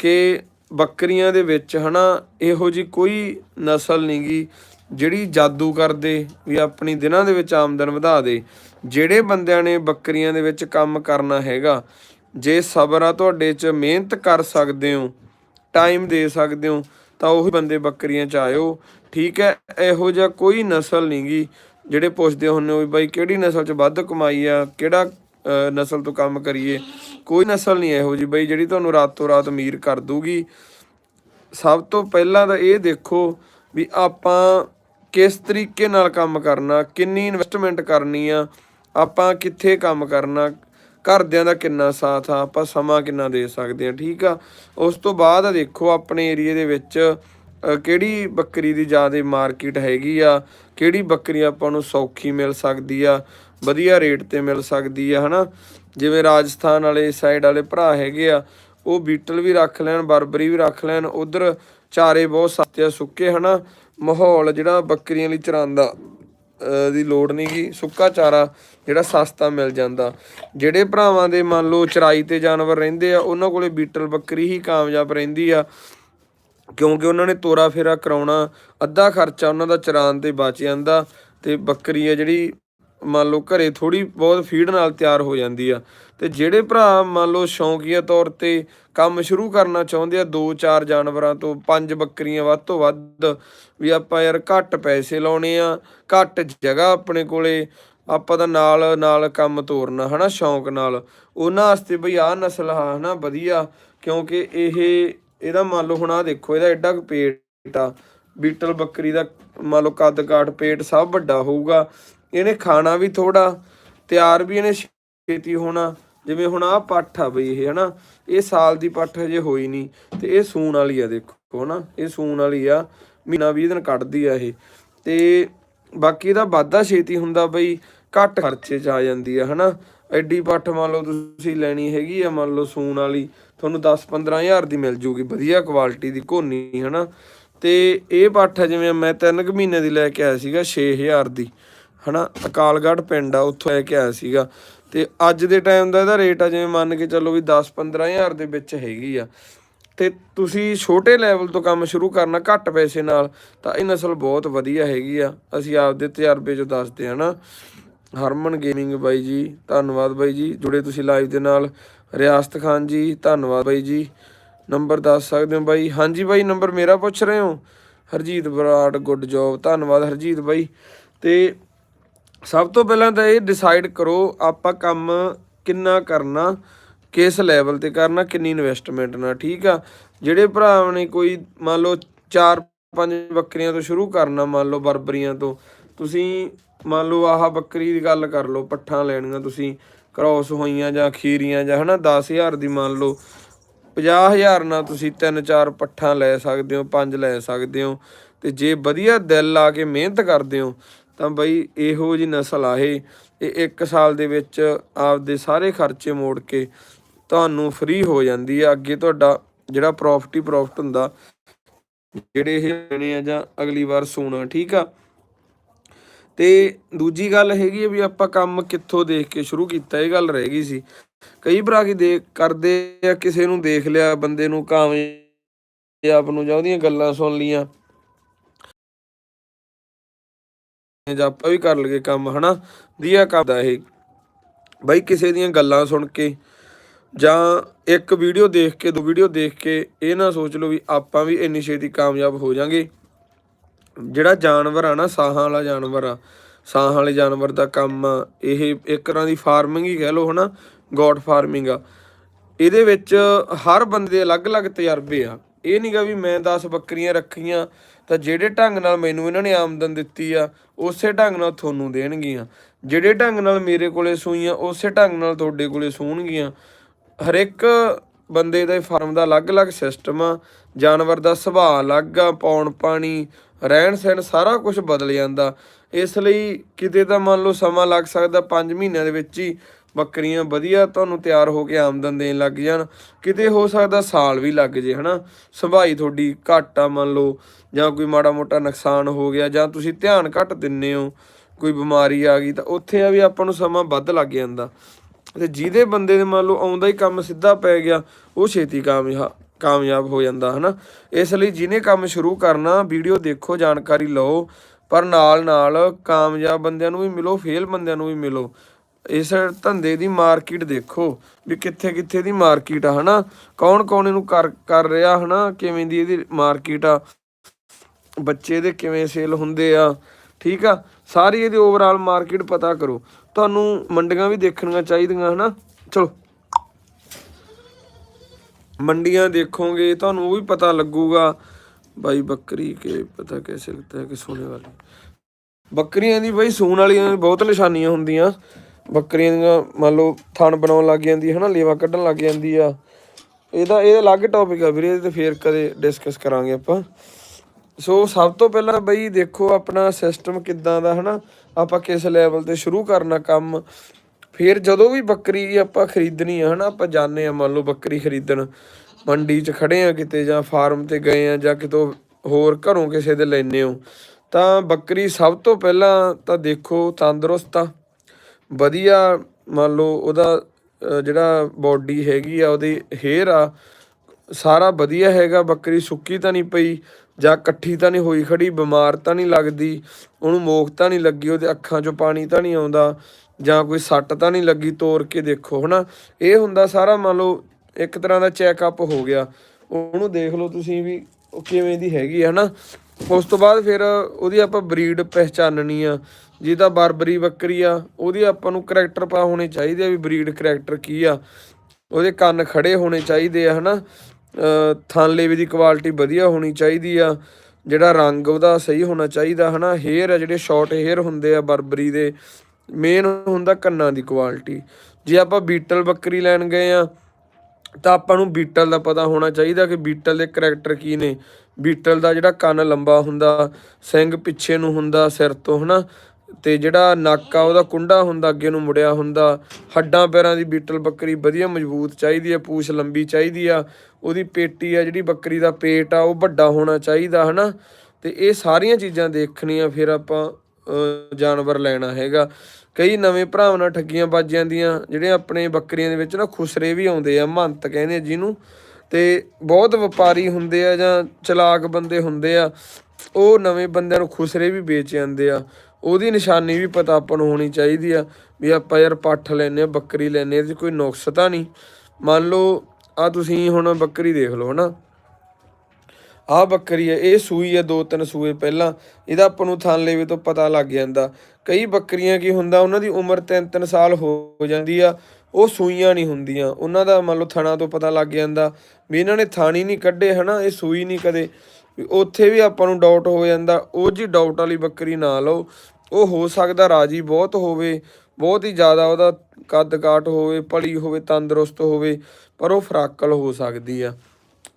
ਕਿ ਬੱਕਰੀਆਂ ਦੇ ਵਿੱਚ ਹਨਾ, ਇਹੋ ਜੀ ਕੋਈ ਨਸਲ ਨਹੀਂਗੀ ਜਿਹੜੀ ਜਾਦੂ ਕਰਦੇ, ਵੀ ਆਪਣੀ ਦਿਨਾਂ ਦੇ ਵਿੱਚ ਆਮਦਨ ਵਧਾ ਦੇ। ਜਿਹੜੇ ਬੰਦਿਆਂ ਨੇ ਬੱਕਰੀਆਂ ਦੇ ਵਿੱਚ ਕੰਮ ਕਰਨਾ ਹੈਗਾ, ਜੇ ਸਬਰ ਆ ਤੁਹਾਡੇ 'ਚ ਮਿਹਨਤ ਕਰ ਸਕਦੇ ਹੋ ਟਾਈਮ ਦੇ ਸਕਦੇ ਹੋ ਤਾਂ ਉਹੀ ਬੰਦੇ ਬੱਕਰੀਆਂ 'ਚ ਆਇਓ। ਠੀਕ ਹੈ, ਇਹੋ ਜਿਹਾ ਕੋਈ ਨਸਲ ਨਹੀਂਗੀ ਜਿਹੜੇ ਪੁੱਛਦੇ ਹੁੰਦੇ ਹੋ ਵੀ ਬਾਈ ਕਿਹੜੀ ਨਸਲ 'ਚ ਵੱਧ ਕਮਾਈ ਆ, ਕਿਹੜਾ ਨਸਲ ਤੋਂ ਕੰਮ ਕਰੀਏ। ਕੋਈ ਨਸਲ ਨਹੀਂ ਇਹੋ ਜੀ ਬਈ ਜਿਹੜੀ ਤੁਹਾਨੂੰ ਰਾਤੋਂ ਰਾਤ ਅਮੀਰ ਕਰ ਦੂਗੀ। ਸਭ ਤੋਂ ਪਹਿਲਾਂ ਤਾਂ ਇਹ ਦੇਖੋ ਵੀ ਆਪਾਂ ਕਿਸ ਤਰੀਕੇ ਨਾਲ ਕੰਮ ਕਰਨਾ, ਕਿੰਨੀ ਇਨਵੈਸਟਮੈਂਟ ਕਰਨੀ ਆ, ਆਪਾਂ ਕਿੱਥੇ ਕੰਮ ਕਰਨਾ ਘਰਦਿਆਂ ਦਾ ਕਿੰਨਾ ਸਾਥ ਆ, ਆਪਾਂ ਸਮਾਂ ਕਿੰਨਾ ਦੇ ਸਕਦੇ ਆ, ਠੀਕ ਆ? ਉਸ ਤੋਂ ਬਾਅਦ ਦੇਖੋ, ਆਪਣੇ ਏਰੀਏ ਦੇ ਵਿੱਚ ਕਿਹੜੀ ਬੱਕਰੀ ਦੀ ਜ਼ਿਆਦਾ ਮਾਰਕੀਟ ਹੈਗੀ ਆ? ਕਿਹੜੀ ਬੱਕਰੀ ਆਪਾਂ ਨੂੰ ਸੌਖੀ ਮਿਲ ਸਕਦੀ ਆ? ਵਧੀਆ ਰੇਟ ਤੇ ਮਿਲ ਸਕਦੀ ਆ, ਹਨਾ? ਜਿਵੇਂ ਰਾਜਸਥਾਨ ਵਾਲੇ ਸਾਈਡ ਵਾਲੇ ਭਰਾ ਹੈਗੇ ਆ, ਉਹ ਬੀਟਲ ਵੀ ਰੱਖ ਲੈਣ, ਬਰਬਰੀ ਵੀ ਰੱਖ ਲੈਣ, ਉਧਰ ਚਾਰੇ ਬਹੁਤ ਸਸਤੇ ਆ, ਸੁੱਕੇ, ਹਨਾ? ਮਾਹੌਲ ਜਿਹੜਾ ਬੱਕਰੀਆਂ ਲਈ ਚਰਾਂਦਾ। ਦੀ ਲੋੜ ਨਹੀਂਗੀ ਸੁੱਕਾ ਚਾਰਾ ਜਿਹੜਾ ਸਸਤਾ ਮਿਲ ਜਾਂਦਾ। ਜਿਹੜੇ ਭਰਾਵਾਂ ਦੇ ਮੰਨ ਲਓ ਚਰਾਈ ਤੇ ਜਾਨਵਰ ਰਹਿੰਦੇ ਆ, ਉਹਨਾਂ ਕੋਲੇ ਬੀਟਲ ਬੱਕਰੀ ਹੀ ਕਾਮਯਾਬ ਰਹਿੰਦੀ ਆ। ਕਿਉਂਕਿ ਉਹਨਾਂ ਨੇ ਤੋਰਾ ਫੇਰਾ ਕਰਾਉਣਾ, ਅੱਧਾ ਖਰਚਾ ਉਹਨਾਂ ਦਾ ਚਰਾਨ ਤੇ ਬਚ ਜਾਂਦਾ ਤੇ ਬੱਕਰੀ ਆ ਜਿਹੜੀ ਮੰਨ ਲਓ ਘਰੇ ਥੋੜੀ ਬਹੁਤ ਫੀਡ ਨਾਲ ਤਿਆਰ ਹੋ ਜਾਂਦੀ ਆ। ਤੇ ਜਿਹੜੇ ਭਰਾ ਮੰਨ ਲਓ ਸ਼ੌਂਕੀਆ ਤੌਰ ਤੇ ਕੰਮ ਸ਼ੁਰੂ ਕਰਨਾ ਚਾਹੁੰਦੇ ਆ, ਦੋ ਚਾਰ ਜਾਨਵਰਾਂ ਤੋਂ, ਪੰਜ ਬੱਕਰੀਆਂ ਵੱਧ ਤੋਂ ਵੱਧ ਵੀ ਆਪਾਂ ਯਾਰ ਘੱਟ ਪੈਸੇ ਲਾਉਣੇ ਆ, ਘੱਟ ਜਗ੍ਹਾ ਆਪਣੇ ਕੋਲੇ, ਆਪਾਂ ਦਾ ਨਾਲ ਨਾਲ ਕੰਮ ਤੋਰਨਾ, ਹਨਾ, ਸ਼ੌਂਕ ਨਾਲ। ਉਹਨਾਂ ਵਾਸਤੇ ਬਈ ਆਹ ਨਸਲ ਆ, ਹਨਾ, ਵਧੀਆ, ਕਿਉਂਕਿ ਇਹ, ਇਹਦਾ ਮੰਨ ਲਓ ਹੁਣ ਆ ਦੇਖੋ, ਇਹਦਾ ਐਡਾ ਕੁ ਪੇਟ ਆ, ਬੀਟਲ ਬੱਕਰੀ ਦਾ ਮੰਨ ਲਓ ਕੱਦ ਕਾਠ ਪੇਟ ਸਭ ਵੱਡਾ ਹੋਊਗਾ, ਇਹਨੇ ਖਾਣਾ ਵੀ ਥੋੜਾ ਤਿਆਰ ਵੀ ਇਹਨੇ ਛੇਤੀ ਹੋਣਾ ਜਿਵੇਂ ਹੁਣ ਆਹ ਪੱਠ ਆ ਬਈ ਇਹ, ਹਨਾ? ਇਹ ਸਾਲ ਦੀ ਪੱਠ ਹਜੇ ਹੋਈ ਨਹੀਂ ਤੇ ਇਹ ਸੂਣ ਵਾਲੀ ਆ, ਦੇਖੋ, ਹਨਾ? ਇਹ ਸੂਣ ਵਾਲੀ ਆ, ਮਹੀਨਾ 20 ਦਿਨ ਕੱਢਦੀ ਆ ਇਹ। ਤੇ ਬਾਕੀ ਇਹਦਾ ਵਾਧਾ ਛੇਤੀ ਹੁੰਦਾ ਬਈ, ਘੱਟ ਖਰਚੇ ਚ ਆ ਜਾਂਦੀ ਆ, ਹਨਾ? ਐਡੀ ਪੱਠ ਮੰਨ ਲਓ ਤੁਸੀਂ ਲੈਣੀ ਹੈਗੀ ਆ, ਮੰਨ ਲਓ ਸੂਣ ਵਾਲੀ, ਤੁਹਾਨੂੰ 10 ਹਜ਼ਾਰ ਦੀ ਮਿਲ ਜੂਗੀ, ਵਧੀਆ ਕੁਆਲਿਟੀ ਦੀ ਕੋਨੀ ਹਨਾ? ਤੇ ਇਹ ਪੱਠ ਜਿਵੇਂ ਮੈਂ 3 ਕੁ ਮਹੀਨੇ ਦੀ ਲੈ ਕੇ ਆਇਆ ਸੀਗਾ 6000 ਦੀ, ਹਨਾ? ਅਕਾਲਗੜ੍ਹ ਪਿੰਡ ਆ, ਉੱਥੋਂ ਲੈ ਕੇ ਆਇਆ ਸੀਗਾ। ਤੇ ਅੱਜ ਦੇ ਟਾਈਮ ਦਾ ਇਹਦਾ ਰੇਟ ਆ ਜਿਵੇਂ ਮੰਨ ਕੇ ਚੱਲੋ ਵੀ 10 ਹਜ਼ਾਰ ਦੇ ਵਿੱਚ ਹੈਗੀ ਆ। ਤੇ ਤੁਸੀਂ ਛੋਟੇ ਲੈਵਲ ਤੋਂ ਕੰਮ ਸ਼ੁਰੂ ਕਰਨਾ ਘੱਟ ਪੈਸੇ ਨਾਲ, ਤਾਂ ਇਹ ਨਸਲ ਬਹੁਤ ਵਧੀਆ ਹੈਗੀ ਆ। ਅਸੀਂ ਆਪਦੇ ਤਜਰਬੇ ਚੋਂ ਦੱਸਦੇ ਹਾਂ ਨਾ। ਹਰਮਨ ਗੇਮਿੰਗ ਬਾਈ ਜੀ, ਧੰਨਵਾਦ ਬਾਈ ਜੀ। ਜੁੜੇ ਤੁਸੀਂ ਲਾਈਵ ਦੇ ਨਾਲ। ਰਿਆਸਤ ਖਾਨ ਜੀ, ਧੰਨਵਾਦ ਬਾਈ ਜੀ। ਨੰਬਰ ਦੱਸ ਸਕਦੇ ਹੋ ਬਾਈ? ਹਾਂਜੀ ਬਾਈ ਨੰਬਰ ਮੇਰਾ ਪੁੱਛ ਰਹੇ ਹੋ? ਹਰਜੀਤ ਬਰਾੜ ਗੁੱਡ ਜੋਬ ਧੰਨਵਾਦ ਹਰਜੀਤ ਬਾਈ। ਤੇ ਸਭ ਤੋਂ ਪਹਿਲਾਂ ਤਾਂ ਇਹ ਡਿਸਾਈਡ ਕਰੋ ਆਪਾਂ ਕੰਮ ਕਿੰਨਾ ਕਰਨਾ, ਕਿਸ ਲੈਵਲ ਤੇ ਕਰਨਾ, ਕਿੰਨੀ ਇਨਵੈਸਟਮੈਂਟ ਨਾਲ, ਠੀਕ ਆ? ਜਿਹੜੇ ਭਰਾ ਨੇ ਕੋਈ ਮੰਨ ਲਓ 4-5 ਬੱਕਰੀਆਂ ਤੋਂ ਸ਼ੁਰੂ ਕਰਨਾ, ਮੰਨ ਲਓ ਬਰਬਰੀਆਂ ਤੋਂ, ਤੁਸੀਂ ਮੰਨ ਲਓ ਆਹ ਬੱਕਰੀ ਦੀ ਗੱਲ ਕਰ ਲਓ, ਪੱਠਾਂ ਲੈਣੀਆਂ ਤੁਸੀਂ ਕ੍ਰਾਸ ਹੋਈਆਂ ਜਾਂ ਖੀਰੀਆਂ ਜਾਂ ਹਨਾ 10000 ਦੀ ਮੰਨ ਲਓ 50000 ਨਾਲ ਤੁਸੀਂ 3-4 ਪੱਠਾਂ ਲੈ ਸਕਦੇ ਹੋ 5 ਲੈ ਸਕਦੇ ਹੋ, ਤੇ ਜੇ ਵਧੀਆ ਦਿਲ ਲਾ ਕੇ ਮਿਹਨਤ ਕਰਦੇ ਹੋ ਤਾਂ ਬਈ ਇਹੋ ਜੀ ਨਸਲ ਆ ਇਹ। ਇਹ 1 ਸਾਲ ਦੇ ਵਿੱਚ ਆਪਦੇ ਸਾਰੇ ਖਰਚੇ ਮੋੜ ਕੇ ਤੁਹਾਨੂੰ ਫ੍ਰੀ ਹੋ ਜਾਂਦੀ ਆ। ਅੱਗੇ ਤੁਹਾਡਾ ਜਿਹੜਾ ਪ੍ਰੋਫਿਟ ਹੀ ਪ੍ਰੋਫਿਟ ਹੁੰਦਾ, ਜਿਹੜੇ ਇਹ ਲੈਣੇ ਆ ਜਾਂ ਅਗਲੀ ਵਾਰ ਸੋਨਾ ਠੀਕ ਆ? ਤੇ ਦੂਜੀ ਗੱਲ ਹੈਗੀ ਹੈ ਵੀ ਆਪਾਂ ਕੰਮ ਕਿੱਥੋਂ ਦੇਖ ਕੇ ਸ਼ੁਰੂ ਕੀਤਾ, ਇਹ ਗੱਲ ਰਹਿ ਗਈ ਸੀ। ਕਈ ਭਰਾ ਕੀ ਦੇਖ ਕਰਦੇ ਆ, ਕਿਸੇ ਨੂੰ ਦੇਖ ਲਿਆ, ਬੰਦੇ ਨੂੰ ਕਾਮਯਾਬ ਨੂੰ ਜਾਂ ਉਹਦੀਆਂ ਗੱਲਾਂ ਸੁਣ ਲੀਆਂ ਜਾਂ ਆਪਾਂ ਵੀ ਕਰ ਲਈਏ ਕੰਮ ਹਨਾ? ਦੀਆ ਕਰਦਾ ਇਹ। ਬਾਈ ਕਿਸੇ ਦੀਆਂ ਗੱਲਾਂ ਸੁਣ ਕੇ ਜਾਂ ਇੱਕ ਵੀਡੀਓ ਦੇਖ ਕੇ ਦੋ ਵੀਡੀਓ ਦੇਖ ਕੇ ਇਹ ਨਾ ਸੋਚ ਲਓ ਵੀ ਆਪਾਂ ਵੀ ਇੰਨੀ ਛੇਤੀ ਕਾਮਯਾਬ ਹੋ ਜਾਾਂਗੇ। ਜਿਹੜਾ ਜਾਨਵਰ ਆ ਨਾ ਸਾਹਾਂ ਵਾਲਾ ਜਾਨਵਰ ਆ ਸਾਹਾਂ ਵਾਲੇ ਜਾਨਵਰ ਦਾ ਕੰਮ ਆ, ਇਹ ਇੱਕ ਤਰ੍ਹਾਂ ਦੀ ਫਾਰਮਿੰਗ ਹੀ ਕਹਿ ਲਓ ਹਨਾ? ਗੋਡ ਫਾਰਮਿੰਗ ਆ। ਇਹਦੇ ਵਿੱਚ ਹਰ ਬੰਦੇ ਦੇ ਅਲੱਗ-ਅਲੱਗ ਤਜਰਬੇ ਆ। ਇਹ ਨਹੀਂਗਾ ਵੀ ਮੈਂ 10 ਬੱਕਰੀਆਂ ਰੱਖੀਆਂ ਤਾਂ ਜਿਹੜੇ ਢੰਗ ਨਾਲ ਮੈਨੂੰ ਇਹਨਾਂ ਨੇ ਆਮਦਨ ਦਿੱਤੀ ਆ, ਉਸੇ ਢੰਗ ਨਾਲ ਤੁਹਾਨੂੰ ਦੇਣਗੀਆਂ। ਜਿਹੜੇ ਢੰਗ ਨਾਲ ਮੇਰੇ ਕੋਲੇ ਸੂਈਆਂ, ਉਸੇ ਢੰਗ ਨਾਲ ਤੁਹਾਡੇ ਕੋਲੇ ਸੂਣਗੀਆਂ। ਹਰ ਇੱਕ ਬੰਦੇ ਦੇ ਫਾਰਮ ਦਾ ਅਲੱਗ-ਅਲੱਗ ਸਿਸਟਮ ਆ। ਜਾਨਵਰ ਦਾ ਸੁਭਾਅ ਅਲੱਗ ਆ, ਪੌਣ ਪਾਣੀ, ਰਹਿਣ ਸਹਿਣ ਸਾਰਾ ਕੁਝ ਬਦਲ ਜਾਂਦਾ। ਇਸ ਲਈ ਕਿਤੇ ਤਾਂ ਮੰਨ ਲਓ ਸਮਾਂ ਲੱਗ ਸਕਦਾ 5 ਮਹੀਨਿਆਂ ਦੇ ਵਿੱਚ ਹੀ। ਬੱਕਰੀਆਂ ਵਧੀਆ ਤੁਹਾਨੂੰ ਤਿਆਰ ਹੋ ਕੇ ਆਮਦਨ ਦੇਣ ਲੱਗ ਜਾਣ। ਕਿਤੇ ਹੋ ਸਕਦਾ ਸਾਲ ਵੀ ਲੱਗ ਜੇ, ਹਨਾ? ਸੰਭਾਈ ਤੁਹਾਡੀ ਘੱਟ ਆ ਮੰਨ ਲਓ, ਜਾਂ ਕੋਈ ਮਾੜਾ ਮੋਟਾ ਨੁਕਸਾਨ ਹੋ ਗਿਆ, ਜਾਂ ਤੁਸੀਂ ਧਿਆਨ ਘੱਟ ਦਿੰਨੇ ਹੋ, ਕੋਈ ਬਿਮਾਰੀ ਆ ਗਈ, ਤਾਂ ਉੱਥੇ ਆ ਵੀ ਆਪਾਂ ਨੂੰ ਸਮਾਂ ਵੱਧ ਲੱਗ ਜਾਂਦਾ। ਤੇ ਜਿਹਦੇ ਬੰਦੇ ਦੇ ਮੰਨ ਲਓ ਆਉਂਦਾ ਹੀ ਕੰਮ ਸਿੱਧਾ ਪੈ ਗਿਆ, ਉਹ ਛੇਤੀ ਕਾਮਯਾਬ ਕਾਮਯਾਬ ਹੋ ਜਾਂਦਾ, ਹਨਾ? ਇਸ ਲਈ ਜਿਹਨੇ ਕੰਮ ਸ਼ੁਰੂ ਕਰਨਾ, ਵੀਡੀਓ ਦੇਖੋ, ਜਾਣਕਾਰੀ ਲਓ, ਪਰ ਨਾਲ ਨਾਲ ਕਾਮਯਾਬ ਬੰਦਿਆਂ ਨੂੰ ਵੀ ਮਿਲੋ, ਫੇਲ ਬੰਦਿਆਂ ਨੂੰ ਵੀ ਮਿਲੋ। ਇਸ ਧੰਦੇ ਦੀ ਮਾਰਕੀਟ ਦੇਖੋ ਵੀ ਕਿੱਥੇ ਕਿੱਥੇ ਦੀ ਮਾਰਕੀਟ ਆ, ਹਨਾ? ਕੌਣ ਕੌਣ ਇਹਨੂੰ ਕਰ ਕਰ ਰਿਹਾ, ਹਨਾ? ਕਿਵੇਂ ਦੀ ਇਹਦੀ ਮਾਰਕੀਟ ਆ? ਬੱਚੇ ਦੇ ਕਿਵੇਂ ਸੇਲ ਹੁੰਦੇ ਆ? ਠੀਕ ਆ? ਸਾਰੀ ਇਹਦੀ ਓਵਰਆਲ ਮਾਰਕੀਟ ਪਤਾ ਕਰੋ। ਤੁਹਾਨੂੰ ਮੰਡੀਆਂ ਵੀ ਦੇਖਣੀਆਂ ਚਾਹੀਦੀਆਂ, ਹਨਾ? ਚਲੋ। ਮੰਡੀਆਂ ਦੇਖੋਗੇ, ਤੁਹਾਨੂੰ ਉਹ ਵੀ ਪਤਾ ਲੱਗੂਗਾ। ਬਾਈ ਬੱਕਰੀ ਕੇ, ਪਤਾ ਕੈਸੇ ਲੱਗਦਾ ਹੈ ਕਿ ਸੋਨੇ ਵਾਲੀ। ਬੱਕਰੀਆਂ ਦੀ ਬਾਈ, ਸੂਣ ਵਾਲੀਆਂ ਬਹੁਤ ਨਿਸ਼ਾਨੀਆਂ ਹੁੰਦੀਆਂ। ਬੱਕਰੀਆਂ ਦੀਆਂ ਮੰਨ ਲਓ ਥਣ ਬਣਾਉਣ ਲੱਗ ਜਾਂਦੀ ਹੈ ਨਾ ਲੇਵਾ ਕੱਢਣ ਲੱਗ ਜਾਂਦੀ ਆ। ਇਹਦਾ ਇਹ ਅਲੱਗ ਟੌਪਿਕ ਆ ਵੀਰੇ, ਇਹ ਤੇ ਫੇਰ ਕਦੇ ਡਿਸਕਸ ਕਰਾਂਗੇ ਆਪਾਂ। ਸੋ ਸਭ ਤੋਂ ਪਹਿਲਾਂ ਬਈ ਦੇਖੋ ਆਪਣਾ ਸਿਸਟਮ ਕਿੱਦਾਂ ਦਾ, ਹਨਾ, ਆਪਾਂ ਕਿਸ ਲੈਵਲ ਤੇ ਸ਼ੁਰੂ ਕਰਨਾ ਕੰਮ। ਫਿਰ ਜਦੋਂ ਵੀ ਬੱਕਰੀ ਆਪਾਂ ਖਰੀਦਣੀ ਆ, ਹਨਾ, ਆਪਾਂ ਜਾਣੇ ਆ, ਮੰਨ ਲਓ ਬੱਕਰੀ ਖਰੀਦਣ, ਮੰਡੀ 'ਚ ਖੜੇ ਆ ਕਿਤੇ ਜਾਂ ਫਾਰਮ ਤੇ ਗਏ ਆ ਜਾਂ ਕਿਤੋਂ ਹੋਰ ਘਰੋਂ ਕਿਸੇ ਦੇ ਲੈਨੇ ਹੋ, ਤਾਂ ਬੱਕਰੀ ਸਭ ਤੋਂ ਪਹਿਲਾਂ ਤਾਂ ਦੇਖੋ ਤੰਦਰੁਸਤ ਆ। ਵਧੀਆ ਮੰਨ ਲਓ ਉਹਦਾ ਜਿਹੜਾ ਬਾਡੀ ਹੈਗੀ ਆ, ਉਹਦੀ ਹੇਅਰ ਆ, ਸਾਰਾ ਵਧੀਆ ਹੈਗਾ, ਬੱਕਰੀ ਸੁੱਕੀ ਤਾਂ ਨਹੀਂ ਪਈ ਜਾਂ ਇਕੱਠੀ ਤਾਂ ਨਹੀਂ ਹੋਈ ਖੜੀ, ਬਿਮਾਰ ਤਾਂ ਨਹੀਂ ਲੱਗਦੀ, ਉਹਨੂੰ ਮੋਖ ਤਾਂ ਨਹੀਂ ਲੱਗੀ, ਉਹਦੇ ਅੱਖਾਂ 'ਚੋਂ ਪਾਣੀ ਤਾਂ ਨਹੀਂ ਆਉਂਦਾ, ਜਾਂ ਕੋਈ ਸੱਟ ਤਾਂ ਨਹੀਂ ਲੱਗੀ ਤੋੜ ਕੇ ਦੇਖੋ, ਹਨਾ? ਇਹ ਹੁੰਦਾ ਸਾਰਾ, ਮੰਨ ਲਓ, ਇੱਕ ਤਰ੍ਹਾਂ ਦਾ ਚੈੱਕਅਪ ਹੋ ਗਿਆ। ਉਹਨੂੰ ਦੇਖ ਲਓ ਤੁਸੀਂ ਵੀ ਉਹ ਕਿਵੇਂ ਦੀ ਹੈਗੀ ਹੈ ਹਨਾ? ਉਸ ਤੋਂ ਬਾਅਦ ਫਿਰ ਉਹਦੀ ਆਪਾਂ ਬਰੀਡ ਪਹਿਚਾਨਣੀ ਆ ਜਿਹਦਾ ਬਰਬਰੀ ਬੱਕਰੀ ਆ ਉਹਦੀ ਆਪਾਂ ਨੂੰ ਕਰੈਕਟਰ ਪਾ ਹੋਣੇ ਚਾਹੀਦੇ ਆ ਵੀ ਬਰੀਡ ਕਰੈਕਟਰ ਕੀ ਆ। ਉਹਦੇ ਕੰਨ ਖੜੇ ਹੋਣੇ ਚਾਹੀਦੇ ਆ ਹਨਾ? ਅ, ਥਣ ਲੇਵੇ ਦੀ ਕੁਆਲਿਟੀ ਵਧੀਆ ਹੋਣੀ ਚਾਹੀਦੀ ਆ ਜਿਹੜਾ ਰੰਗ ਉਹਦਾ ਸਹੀ ਹੋਣਾ ਚਾਹੀਦਾ ਹਨਾ? ਹੇਅਰ ਆ ਜਿਹੜੇ ਸ਼ਾਰਟ ਹੇਅਰ ਹੁੰਦੇ ਆ ਬਰਬਰੀ ਦੇ ਮੇਨ ਹੁੰਦਾ ਕੰਨਾਂ ਦੀ ਕੁਆਲਿਟੀ ਜੇ ਆਪਾਂ ਬੀਟਲ ਬੱਕਰੀ ਲੈਣ ਗਏ ਆ ਤਾਂ ਆਪਾਂ ਨੂੰ ਬੀਟਲ ਦਾ ਪਤਾ ਹੋਣਾ ਚਾਹੀਦਾ ਕਿ ਬੀਟਲ ਦੇ ਕਰੈਕਟਰ ਕੀ ਨੇ। ਬੀਟਲ ਦਾ ਜਿਹੜਾ ਕੰਨ ਲੰਬਾ ਹੁੰਦਾ, ਸਿੰਘ ਪਿੱਛੇ ਨੂੰ ਹੁੰਦਾ, ਸਿਰ ਤੋਂ, ਹਨਾ? ਤੇ ਜਿਹੜਾ ਨੱਕ ਆ, ਉਹਦਾ ਕੁੰਡਾ ਹੁੰਦਾ, ਅੱਗੇ ਨੂੰ ਮੁੜਿਆ ਹੁੰਦਾ। ਹੱਡਾਂ ਪੈਰਾਂ ਦੀ ਬੀਟਲ ਬੱਕਰੀ ਵਧੀਆ ਮਜ਼ਬੂਤ ਚਾਹੀਦੀ ਆ, ਪੂਛ ਲੰਬੀ ਚਾਹੀਦੀ ਆ। ਉਹਦੀ ਪੇਟੀ ਆ, ਜਿਹੜੀ ਬੱਕਰੀ ਦਾ ਪੇਟ ਆ, ਉਹ ਵੱਡਾ ਹੋਣਾ ਚਾਹੀਦਾ, ਹਨਾ? ਤੇ ਇਹ ਸਾਰੀਆਂ ਚੀਜ਼ਾਂ ਦੇਖਣੀਆਂ ਫਿਰ ਆਪਾਂ ਜਾਨਵਰ ਲੈਣਾ ਹੈਗਾ। ਕਈ ਨਵੇਂ ਭਰਾਵਾਂ ਨਾਲ ਠੱਗੀਆਂ ਵੱਜ ਜਾਂਦੀਆਂ ਜਿਹੜੇ ਆਪਣੇ ਬੱਕਰੀਆਂ ਦੇ ਵਿੱਚ ਨਾ ਖੁਸਰੇ ਵੀ ਆਉਂਦੇ ਆ, ਮਹੰਤ ਕਹਿੰਦੇ ਆ ਜਿਹਨੂੰ, ਤੇ ਬਹੁਤ ਵਪਾਰੀ ਹੁੰਦੇ ਆ ਜਾਂ ਚਲਾਕ ਬੰਦੇ ਹੁੰਦੇ ਆ, ਉਹ ਨਵੇਂ ਬੰਦਿਆਂ ਨੂੰ ਖੁਸਰੇ ਵੀ ਵੇਚ ਜਾਂਦੇ ਆ। ਉਹਦੀ ਨਿਸ਼ਾਨੀ ਵੀ ਪਤਾ ਆਪਾਂ ਨੂੰ ਹੋਣੀ ਚਾਹੀਦੀ ਆ, ਵੀ ਆਪਾਂ ਯਾਰ ਪੱਠ ਲੈਨੇ ਆ, ਬੱਕਰੀ ਲੈਨੇ ਆ, ਇਹਦੇ ਕੋਈ ਨੁਕਸ ਤਾਂ ਨਹੀਂ। ਮੰਨ ਲਓ ਆ ਤੁਸੀਂ ਹੁਣ ਬੱਕਰੀ ਦੇਖ ਲਓ, ਹਨਾ? ਆ ਬੱਕਰੀ ਹੈ, ਇਹ ਸੂਈ ਹੈ, ਦੋ ਤਿੰਨ ਸੂਏ ਪਹਿਲਾਂ, ਇਹਦਾ ਆਪਾਂ ਨੂੰ ਥਣ ਲੇਵੇ ਤੋਂ ਪਤਾ ਲੱਗ ਜਾਂਦਾ। ਕਈ ਬੱਕਰੀਆਂ ਕੀ ਹੁੰਦਾ, ਉਹਨਾਂ ਦੀ ਉਮਰ 3-3 ਸਾਲ ਹੋ ਜਾਂਦੀ ਆ, ਉਹ ਸੂਈਆਂ ਨਹੀਂ ਹੁੰਦੀਆਂ। ਉਹਨਾਂ ਦਾ ਮੰਨ ਲਓ ਥਣਾ ਤੋਂ ਪਤਾ ਲੱਗ ਜਾਂਦਾ ਵੀ ਇਹਨਾਂ ਨੇ ਥਾਣੀ ਨਹੀਂ ਕੱਢੇ, ਹਨਾ, ਇਹ ਸੂਈ ਨਹੀਂ ਕਦੇ। ਵੀ ਉੱਥੇ ਵੀ ਆਪਾਂ ਨੂੰ ਡਾਊਟ ਹੋ ਜਾਂਦਾ, ਉਹ ਜੀ ਡਾਊਟ ਵਾਲੀ ਬੱਕਰੀ ਨਾ ਲਓ। ਉਹ ਹੋ ਸਕਦਾ ਰਾਜੀ ਬਹੁਤ ਹੋਵੇ, ਬਹੁਤ ਹੀ ਜ਼ਿਆਦਾ ਉਹਦਾ ਕੱਦ ਕਾਟ ਹੋਵੇ, ਭਲੀ ਹੋਵੇ, ਤੰਦਰੁਸਤ ਹੋਵੇ, ਪਰ ਉਹ ਫਰਾਕਲ ਹੋ ਸਕਦੀ ਆ।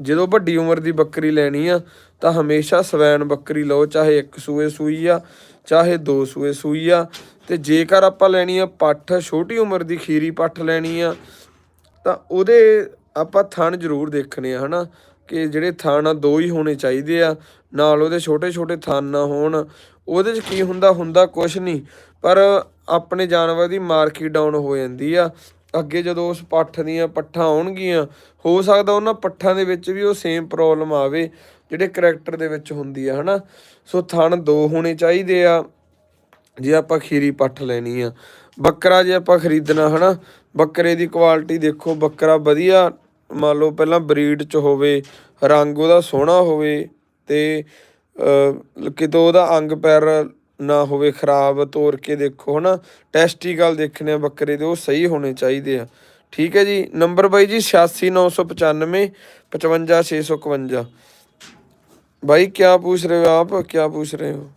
ਜਦੋਂ ਵੱਡੀ ਉਮਰ ਦੀ ਬੱਕਰੀ ਲੈਣੀ ਆ, ਤਾਂ ਹਮੇਸ਼ਾ ਸਵੈਨ ਬੱਕਰੀ ਲਓ, ਚਾਹੇ ਇੱਕ ਸੂਏ ਸੂਈ ਆ, ਚਾਹੇ ਦੋ ਸੂਏ ਸੂਈ ਆ। ਤੇ ਜੇਕਰ ਆਪਾਂ ਲੈਣੀ ਆ ਪੱਠ, ਛੋਟੀ ਉਮਰ ਦੀ ਖੀਰੀ ਪੱਠ ਲੈਣੀ ਆ, ਤਾਂ ਉਹਦੇ ਆਪਾਂ ਥਣ ਜ਼ਰੂਰ ਦੇਖਣੇ ਆ, ਹਨਾ? ਕਿ ਜਿਹੜੇ ਥਣ ਆ, ਦੋ ਹੀ ਹੋਣੇ ਚਾਹੀਦੇ ਆ। ਨਾਲ ਉਹਦੇ ਛੋਟੇ ਛੋਟੇ ਥਣ ਨਾ ਹੋਣ। ਉਹਦੇ 'ਚ ਕੀ ਹੁੰਦਾ ਹੁੰਦਾ ਕੁਝ ਨਹੀਂ। ਪਰ ਆਪਣੇ ਜਾਨਵਰ ਦੀ ਮਾਰਕੀਟ ਡਾਊਨ ਹੋ ਜਾਂਦੀ ਆ। ਅੱਗੇ ਜਦੋਂ ਉਸ ਪੱਠ ਦੀਆਂ ਪੱਠਾਂ ਆਉਣਗੀਆਂ, ਹੋ ਸਕਦਾ ਉਹਨਾਂ ਪੱਠਾਂ ਦੇ ਵਿੱਚ ਵੀ ਉਹ ਸੇਮ ਪ੍ਰੋਬਲਮ ਆਵੇ ਜਿਹੜੇ ਕਰੈਕਟਰ ਦੇ ਵਿੱਚ ਹੁੰਦੀ ਆ, ਹਨਾ? ਸੋ ਥਣ ਦੋ ਹੋਣੇ ਚਾਹੀਦੇ ਆ, ਜੇ ਆਪਾਂ ਖੀਰੀ ਪੱਠ ਲੈਣੀ ਆ। ਬੱਕਰਾ ਜੇ ਆਪਾਂ ਖਰੀਦਣਾ, ਹਨਾ? ਬੱਕਰੇ ਦੀ ਕੁਆਲਿਟੀ ਦੇਖੋ, ਬੱਕਰਾ ਵਧੀਆ, ਮੰਨ ਲਓ ਪਹਿਲਾਂ ਬਰੀਡ ਚ ਹੋਵੇ, ਰੰਗ ਉਹਦਾ ਸੋਹਣਾ ਹੋਵੇ ਤੇ ਕਿਤੋਂ ਉਹਦਾ ਅੰਗ ਪੈਰ ਨਾ ਹੋਵੇ ਖਰਾਬ ਤੋਰ ਕੇ ਦੇਖੋ ਹਨਾ ਟੈਸਟੀਕਲ ਦੇਖਣੇ ਆ ਬੱਕਰੇ ਦੇ ਉਹ ਸਹੀ ਹੋਣੇ ਚਾਹੀਦੇ ਆ ਠੀਕ ਹੈ ਜੀ ਨੰਬਰ ਬਾਈ ਜੀ 86995 55651 भाई क्या पूछ रहे हो आप क्या पूछ रहे हो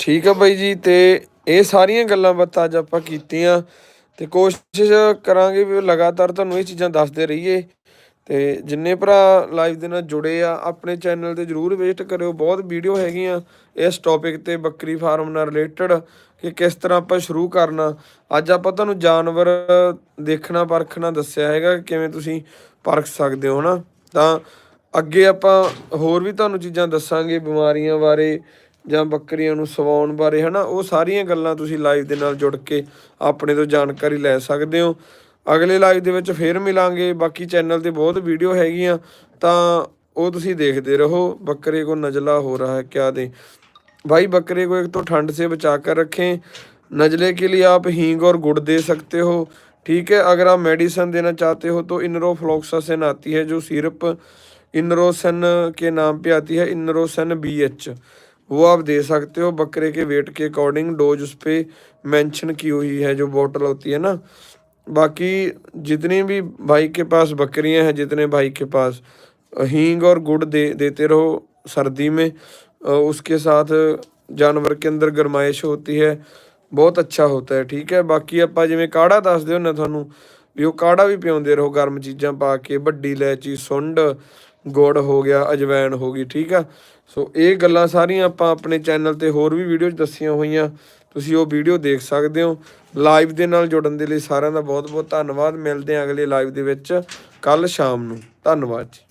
ਠੀਕ ਆ ਬਾਈ ਜੀ ਤੇ ਇਹ ਸਾਰੀਆਂ ਗੱਲਾਂ ਬਾਤਾਂ ਅੱਜ ਆਪਾਂ ਕੀਤੀਆਂ ਤੇ ਕੋਸ਼ਿਸ਼ ਕਰਾਂਗੇ ਵੀ ਲਗਾਤਾਰ ਤੁਹਾਨੂੰ ਇਹ ਚੀਜ਼ਾਂ ਦੱਸਦੇ ਰਹੀਏ ਤੇ ਜਿੰਨੇ ਭਰਾ ਲਾਈਵ ਦੇ ਨਾਲ ਜੁੜੇ ਆ, ਆਪਣੇ ਚੈਨਲ ਤੇ ਜਰੂਰ ਵਿਜ਼ਿਟ ਕਰਿਓ। ਬਹੁਤ ਵੀਡੀਓ ਹੈਗੀਆਂ ਇਸ ਟੌਪਿਕ ਤੇ ਬੱਕਰੀ ਫਾਰਮ ਨਾਲ ਰਿਲੇਟਡ ਕਿ ਕਿਸ ਤਰ੍ਹਾਂ ਆਪਾਂ ਸ਼ੁਰੂ ਕਰਨਾ। ਅੱਜ ਆਪਾਂ ਤੁਹਾਨੂੰ ਜਾਨਵਰ ਦੇਖਣਾ, ਪਰਖਣਾ ਦੱਸਿਆ ਹੈਗਾ ਕਿਵੇਂ ਤੁਸੀਂ ਪਰਖ ਸਕਦੇ ਹੋ ਨਾ ਤਾਂ ਅੱਗੇ ਆਪਾਂ ਹੋਰ ਵੀ ਤੁਹਾਨੂੰ ਚੀਜ਼ਾਂ ਦੱਸਾਂਗੇ ਬਿਮਾਰੀਆਂ ਬਾਰੇ। ਜਾਂ ਬੱਕਰੀਆਂ ਨੂੰ ਸਵਾਉਣ ਬਾਰੇ ਹਨਾ ਉਹ ਸਾਰੀਆਂ ਗੱਲਾਂ ਤੁਸੀਂ ਲਾਈਵ ਦੇ ਨਾਲ ਜੁੜ ਕੇ ਆਪਣੇ ਤੋਂ ਜਾਣਕਾਰੀ ਲੈ ਸਕਦੇ ਹੋ ਅਗਲੇ ਲਾਈਵ ਦੇ ਵਿੱਚ ਫੇਰ ਮਿਲਾਂਗੇ ਬਾਕੀ ਚੈਨਲ ਤੇ ਬਹੁਤ ਵੀਡੀਓ ਹੈਗੀਆਂ ਤਾਂ ਉਹ ਤੁਸੀਂ ਦੇਖਦੇ ਰਹੋ ਬੱਕਰੇ ਕੋ ਨਜਲਾ ਹੋ ਰਹਾ ਹੈ ਕਿਆ ਦੇ भाई बकरे को एक तो ठंड से बचा कर रखें नजले के लिए आप हींग और गुड़ दे सकते हो ठीक है अगर आप मेडिसन देना चाहते हो तो इनरोफ्लॉक्सासिन आती है जो सिरप इनरोसन के नाम पे आती है इनरोसन बी एच वो आप दे सकते हो बकरे के वेट के अकॉर्डिंग डोज उस पे मेंशन की हुई है जो बोतल होती है ना बाकी जितनी भी भाई के पास बकरियां हैं जितने भाई के पास हींग और गुड़ दे देते रहो सर्दी में अ, उसके साथ जानवर के अंदर गरमाइश होती है ਬਹੁਤ ਅੱਛਾ ਹੁੰਦਾ ਹੈ ਠੀਕ ਹੈ ਬਾਕੀ ਆਪਾਂ ਜਿਵੇਂ ਕਾੜਾ ਦੱਸਦੇ ਹੁੰਨੇ ਤੁਹਾਨੂੰ ਵੀ ਉਹ ਕਾੜਾ ਵੀ ਪਿਆਉਂਦੇ ਰਹੋ ਗਰਮ ਚੀਜ਼ਾਂ ਪਾ ਕੇ ਵੱਡੀ ਇਲਾਇਚੀ ਸੁੰਡ ਗੁੜ ਹੋ ਗਿਆ ਅਜਵਾਇਣ ਹੋ ਗਈ ਠੀਕ ਆ ਸੋ ਇਹ ਗੱਲਾਂ ਸਾਰੀਆਂ ਆਪਾਂ ਆਪਣੇ ਚੈਨਲ ਤੇ ਹੋਰ ਵੀ ਵੀਡੀਓ 'ਚ ਦੱਸੀਆਂ ਹੋਈਆਂ। ਤੁਸੀਂ ਉਹ ਵੀਡੀਓ ਦੇਖ ਸਕਦੇ ਹੋ। ਲਾਈਵ ਦੇ ਨਾਲ ਜੁੜਨ ਦੇ ਲਈ ਸਾਰਿਆਂ ਦਾ ਬਹੁਤ ਬਹੁਤ ਧੰਨਵਾਦ। ਮਿਲਦੇ ਹਾਂ ਅਗਲੇ ਲਾਈਵ ਦੇ ਵਿੱਚ ਕੱਲ ਸ਼ਾਮ ਨੂੰ। ਧੰਨਵਾਦ ਜੀ।